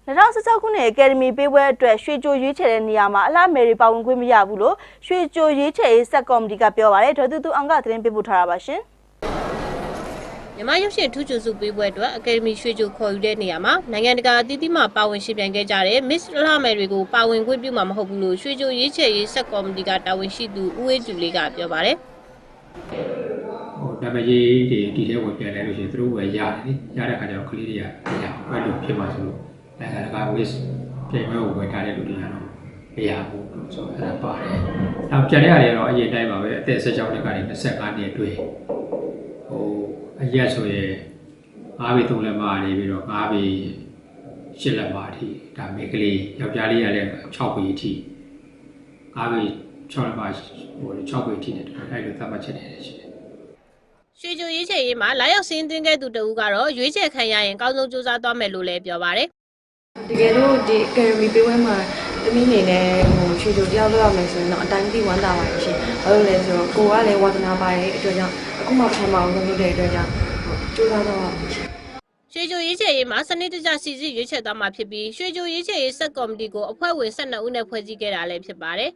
Speaker 1: 2016ခုနှစ်အကယ်ဒမီပေးပွဲအတွက်ရွှေကြိုရွေးချယ်တဲ့နေရာမှာအလားမယ်ရီပါဝင်ခွင့်မရဘူးလို့ရွှေကြိုရွေးချယ်ရေးဆက်ကော်မတီကပြောပါတယ်ဒေါ်သူသူအောင်ကသတင်းပေးပို့ထားတာပါရှင်။
Speaker 32: မြန်မာရုပ်ရှင်ထူးချွန်စုပေးပွဲအတွက်အကယ်ဒမီရွှေကြိုခေါ်ယူတဲ့နေရာမှာနိုင်ငံတကာအသီးသီးမှပါဝင်ရှင်ပြိုင်ခဲ့ကြတဲ့ Miss လှမယ်တွေကိုပါဝင်ခွင့်ပြုမှာမဟုတ်ဘူးလို့ရွှေကြိုရွေးချယ်ရေးဆက်ကော်မတီကတာဝန်ရှိသူဦးဝေးကျူလေးကပြောပါတယ်။
Speaker 33: ဟိုနာမည်ကြီးတွေဒီထဲဝင်ပြန်လဲလို့ရှိရင်သူတို့ပဲရတယ်လေရတဲ့ခါကျတော့ကလေးတွေကရအောင်အဲ့လိုဖြစ်မှဆိုလို့ နိုင်ငံတကာ wish ပြင်မဲ့ကိုဝယ်ထားတဲ့လူတွေကတော့မရဘူးလို့ဆိုအဲ့ဒါပါတယ်။နောက်ပြန်တဲ့အရာတွေကတော့အရင်တိုင်းပါပဲအသက်16နှစ်ကနေ25နှစ်အတွင်းဟိုအရက်ဆိုရင်9ပေ3လက်မနေပြီးတော့9ပေ10လက်မအထိဒါမိန်းကလေးယောက်ျားလေးရလည်း6ပေအထိ9ပေ6လက်မဟို6ပေအထိနဲ့အဲ့လိုသတ်မှတ်ချက်တွေရှိတယ်
Speaker 32: ရွှေကြိုရွေးချယ်ရေးမှာလာရောက်စင်းသွင်းခဲ့သူတဦးကတော့ရွေးချယ်ခံရရင်အကောင်းဆုံးစူးစမ်းသွားမယ်လို့လည်းပြောပါတယ်
Speaker 34: တကယ်လို့ဒီ academy ပေးဝဲမှာသမီးနေနဲ့ဟိုချွေချွေတယောက်လောက်ရမယ်ဆိုရင်တော့အတိုင်းသိဝမ်းသာပါရှင်။ဘာလို့လဲဆိုတော့ကိုကလည်းဝါသနာပါရဲ့အတွက်ကြောင့်အခုမှပထမအောင်လုပ်တဲ့အတွက်ကြောင့်ကြိုးစားတော့ပါမယ်
Speaker 32: ရွှေကြိုရေးချယ်ရေးမှာစနစ်တကျစီစစ်ရွေးချယ်သွားမှာဖြစ်ပြီးရွှေကြိုရေးချယ်ရေးစက်ကော်မတီကိုအဖွဲ့ဝင်12ဦးနဲ့ဖွဲ့စည်းခဲ့တာလည်းဖြစ်ပါတယ်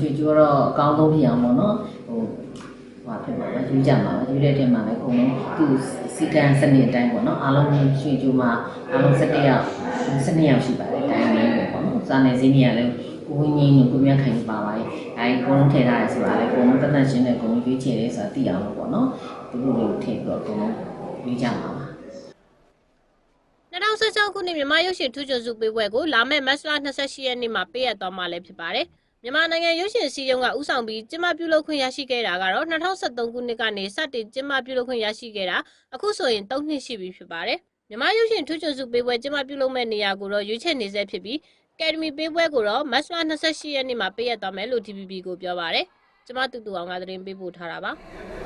Speaker 35: ရွှေကျိုးတော့အကောင်းဆုံးဖြစ်အောင်ပေါ့နော်ဟို ဟာဖြစ်ပါမယ်ယူကြမှာပါယူတဲ့တင်မှာလည်းအကုန်လုံးသူ့စီကံစနစ်အတိုင်းပေါ့နော်အားလုံးရွှေကျိုးမှာအားလုံး17ယောက်17ယောက်ရှိပါတယ်တိုင်းတိုင်းပဲပေါ့နော်စာနယ်ဇင်းတွေကလည်းကိုဝင်းကြီးတို့ကိုမြတ်ခိုင်ပါပါတယ်အဲဒီအကုန်လုံးထည့်ထားရဆိုတာလည်းအကုန်လုံးတနတ်ရှင်းနဲ့အကုန်လုံးရွေးချယ်တယ်ဆိုတာသိအောင်လို့ပေါ့နော်သူတို့တွေထည့်ပြီးတော့အကုန်လုံးယူကြမှာပါ
Speaker 32: 2016ခုနှစ်မြန်မာရုပ်ရှင်ထူးချွန်စုပေးပွဲကိုလာမယ့်မတ်လ28ရက်နေ့မှာပေးအပ်သွားမှာလည်းဖြစ်ပါတယ်။ မြန်မာနိုင်ငံရုပ်ရှင်စီယုံကဥဆောင်ပြီးကျင်းပပြုလုပ်ခွင့်ရရှိခဲ့တာကတော့2013ခုနှစ်ကနေစတင်ကျင်းပပြုလုပ်ခွင့်ရရှိခဲ့တာအခုဆိုရင်3နှစ်ရှိပြီဖြစ်ပါတယ်။မြန်မာရုပ်ရှင်ထူးချွန်စုပေးပွဲကျင်းပပြုလုပ်မဲ့နေရာကိုတော့ရွေးချယ်နေဆဲဖြစ်ပြီးအကယ်ဒမီပေးပွဲကိုတော့မတ်လ28ရက်နေ့မှာပေးအပ်သွားမယ်လို့ TPP ကိုပြောပါတယ်။ကျမတူတူအောင်ကသတင်းပေးပို့ထားတာပါ။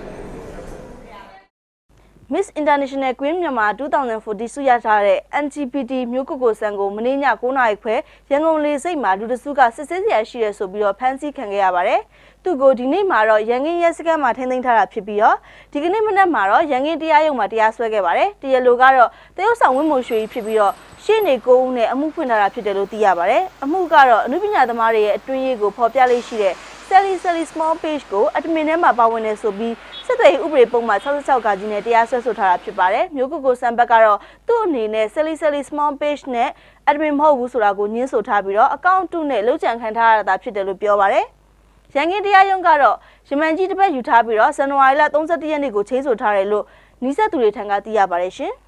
Speaker 1: Miss International Queen မြန်မာ2040ဆုရထားတဲ့ LGBT မျိုးကိုကိုဆန်ကိုမင်းည9နာရီခွဲရန်ကုန်လေဆိပ်မှာလူတစုကစစ်ဆေးစရာရှိရဆိုပြီးတော့ဖမ်းဆီးခံခဲ့ရပါတယ်။သူကိုဒီနေ့မှာတော့ရန်ကင်းရဲစခန်းမှာထိန်းသိမ်းထားတာဖြစ်ပြီးတော့ဒီကနေ့မနက်မှာတော့ရန်ကင်းတရားရုံးမှာတရားစွဲခဲ့ပါတယ်။တရားလိုကတော့တရုတ်ဆောင်ဝင်းမုံရွှေကြီးဖြစ်ပြီးတော့ရှေ့နေကိုဦးနဲ့အမှုဖွင့်ထားတာဖြစ်တယ်လို့သိရပါတယ်။အမှုကတော့အနုပညာသမားတွေရဲ့အတွင်းရေးကိုဖော်ပြလေးရှိတဲ့ Sally Sally Small Page ကို admin ထဲမှာပါဝင်နေဆိုပြီး စစ်တွေဥပဒေပုံမှန်66ကကြီးနဲ့တရားစွဲဆိုထားတာဖြစ်ပါတယ်။မျိုးကိုကိုစံဘက်ကတော့သူ့အနေနဲ့ Sally Sally Small Page နဲ့ admin မဟုတ်ဘူးဆိုတာကိုညှင်းဆိုထားပြီးတော့ account 2နဲ့လောက်ကျန်ခံထားရတာဖြစ်တယ်လို့ပြောပါတယ်။ရန်ကင်းတရားရုံးကတော့ရမန်ကြီးတစ်ပတ်ယူထားပြီးတော့ဇန်နဝါရီလ31ရက်နေ့ကိုချိန်ဆိုထားတယ်လို့နီးစပ်သူတွေထံကသိရပါတယ်ရှင်။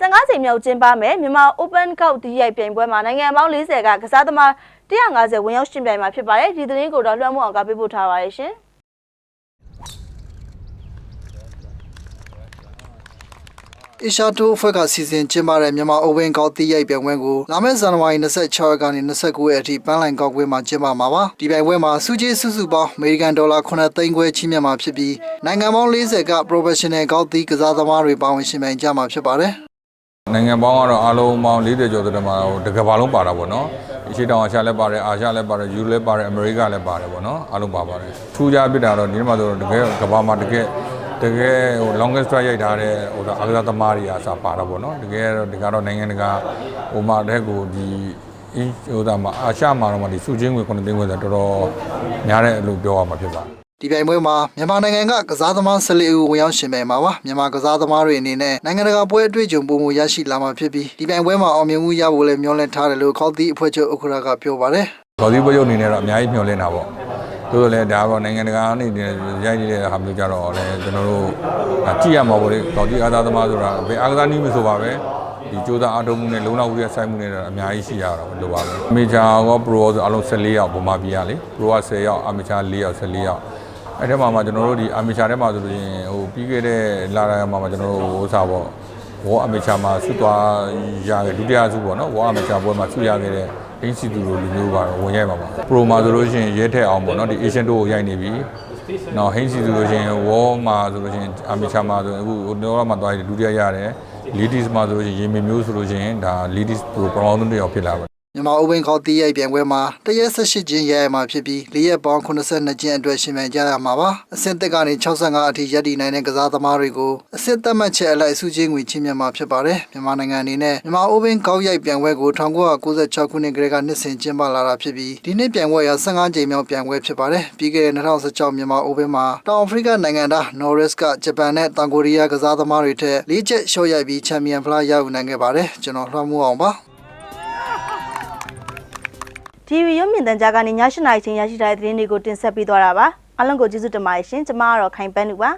Speaker 1: 15ချိန်မြောက်ကျင်းပမယ်မြန်မာ Open Cup ဒီရိုက်ပြိုင်ပွဲမှာနိုင်ငံပေါင်း40ကကစားသမား150ဝင်ရောက်ရှင်ပြိုင်မှာဖြစ်ပါတယ်ဒီသတင်းကိုတော့လွှမ်းမိုးအောင်ကပေးပို့ထားပါတယ်ရှင်
Speaker 36: အေရှာတိုအဖွဲ့ကစီစဉ်ကျင်းပတဲ့မြန်မာအိုဝင်ကောက်တီးရိုက်ပြိုင်ပွဲကိုလာမယ့်ဇန်နဝါရီ26ရက်ကနေ29ရက်အထိပန်းလိုင်ကောက်ပွဲမှာကျင်းပမှာပါဒီပြိုင်ပွဲမှာစုကြည်စုစုပေါင်းအမေရိကန်ဒေါ်လာ9သိန်းခွဲချီးမြှင့်မှာဖြစ်ပြီးနိုင်ငံပေါင်း40က professional ကောက်တီးကစားသမားတွေပါဝင်ရှင်ပြိုင်ကြမှာဖြစ်ပါတယ်
Speaker 37: နိုင်ငံပေါင်းကတော့အားလုံးပေါင်း40ကျော်တဲ့မှာတကဘာလုံးပါတာပေါ့နော်အရှိတောင်အာရှလည်းပါတယ်အာရှလည်းပါတယ်ယူလည်းပါတယ်အမေရိကလည်းပါတယ်ပေါ့နော်အားလုံးပါပါတယ်ထူးခြားပြတာတော့ဒီမှာဆိုတကယ်ကဘာမှာတကယ် တကယ်ဟို longest strike ရိုက်ထားတဲ့ဟိုအားကစားသမားတွေအားစားပါတာပေါ့နော်တကယ်တော့ဒီကတော့နိုင်ငံတကာဟိုမှာတဲ့ကိုဒီအင်းဟိုဒါမှာအာရှမှာတော့မှဒီစုချင်းငွေ9သိန်းခွဲဆိုတော့တော်တော်များတယ်လို့ပြောရမှာဖြစ်ပါတယ်
Speaker 36: ဒီပြိုင်ပွဲမှာမြန်မာနိုင်ငံကကစားသမား14ဦးဝင်ရောက်ရှင်ပြိုင်မှာပါမြန်မာကစားသမားတွေအနေနဲ့နိုင်ငံတကာပွဲအတွေ့အကြုံပုံမူရရှိလာမှာဖြစ်ပြီးဒီပြိုင်ပွဲမှာအောင်မြင်မှုရဖို့လည်းမျှော်လင့်ထားတယ်လို့ခေါက်တီးအဖွဲ့ချုပ်ဥက္ကဋ္ဌကပြောပါတယ်
Speaker 37: ဒေါ်သီးပွဲရုပ်အနေနဲ့တော့အများကြီးမျှော်လင့်တာပေါ့ သို့တော်လည်းဒါကတော့နိုင်ငံတကာအနေနဲ့ရိုက်နေတဲ့ဟာမျိုးကြတော့လည်းကျွန်တော်တို့ကြည့်ရမှာပေါ့လေဒေါ်သီးအားသားသမားဆိုတာဘယ်အားကစားနည်းမဆိုပါပဲဒီစူးစမ်းအားထုတ်မှုနဲ့လုံလောက်မှုရဲ့ဆိုင်မှုနဲ့တော့အများကြီးရှိရတာပေါ့လို့ပါပဲအမေချာရောပရိုဆိုအလုံး14ယောက်ဗမာပြည်ကလေပရိုက10ယောက်အမေချာ4ယောက်14ယောက်အဲ့ထဲမှာမှကျွန်တော်တို့ဒီအမေချာထဲမှာဆိုလို့ရှိရင်ဟိုပြီးခဲ့တဲ့လာရမှာမှကျွန်တော်တို့ဟိုစားပေါ့ဝေါ်အမေချာမှာဆုသွားရခဲ့ဒုတိယဆုပေါ့နော်ဝေါ်အမေချာပွဲမှာဆုရခဲ့တဲ့ အင်းစီတူလိုလူမျိုးကတော့ဝင်ရိုက်ပါပါပရိုမှာဆိုလို့ရှိရင်ရဲထက်အောင်ပေါ့နော်ဒီ Asian တို့ကိုရိုက်နေပြီနော်ဟင်းစီတူလို့ရှိရင်ဝေါ်မှာဆိုလို့ရှိရင်အမေချာမှာဆိုရင်အခုတော့မှသွားရဒုတိယရတယ် ladies မှာဆိုလို့ရှိရင်ရေမမျိုးဆိုလို့ရှိရင်ဒါ ladies pro ပရောင်းတစ်ယောက်ဖြစ်လာပါ
Speaker 36: မြန်မာအိုပင်ခေါက်တီးရိုက်ပြိုင်ပွဲမှာတရက်18ကျင်းရရမှာဖြစ်ပြီး၄ရက်ပေါင်း82ကျင်းအတွက်ရှင်ပြိုင်ကြရမှာပါအဆင့်တက်ကနေ65အထိရပ်တည်နိုင်တဲ့ကစားသမားတွေကိုအဆင့်သက်မှတ်ချက်အလိုက်စုချင်းငွေချင်းမြတ်မှာဖြစ်ပါတယ်မြန်မာနိုင်ငံအနေနဲ့မြန်မာအိုပင်ခေါက်ရိုက်ပြိုင်ပွဲကို1996ခုနှစ်ကတည်းကနှစ်စဉ်ကျင်းပလာတာဖြစ်ပြီးဒီနှစ်ပြိုင်ပွဲရာ15ကြိမ်မြောက်ပြိုင်ပွဲဖြစ်ပါတယ်ပြီးခဲ့တဲ့2016မြန်မာအိုပင်မှာတောင်အာဖရိကနိုင်ငံသား Norris ကဂျပန်နဲ့တောင်ကိုရီးယားကစားသမားတွေထက်၄ချက်ရှော့ရိုက်ပြီးချန်ပီယံဖလားရယူနိုင်ခဲ့ပါတယ်ကျွန်တော်လွှမ်းမိုးအောင်ပါ
Speaker 1: TV ရုပ်မြင်သံကြားကနေည7:00နာရီချိန်ရရှိထားတဲ့သတင်းတွေကိုတင်ဆက်ပေးသွားတာပါအားလုံးကိုကျေးဇူးတင်ပါတယ်ရှင်ကျမကတော့ခိုင်ပန်းလူပါ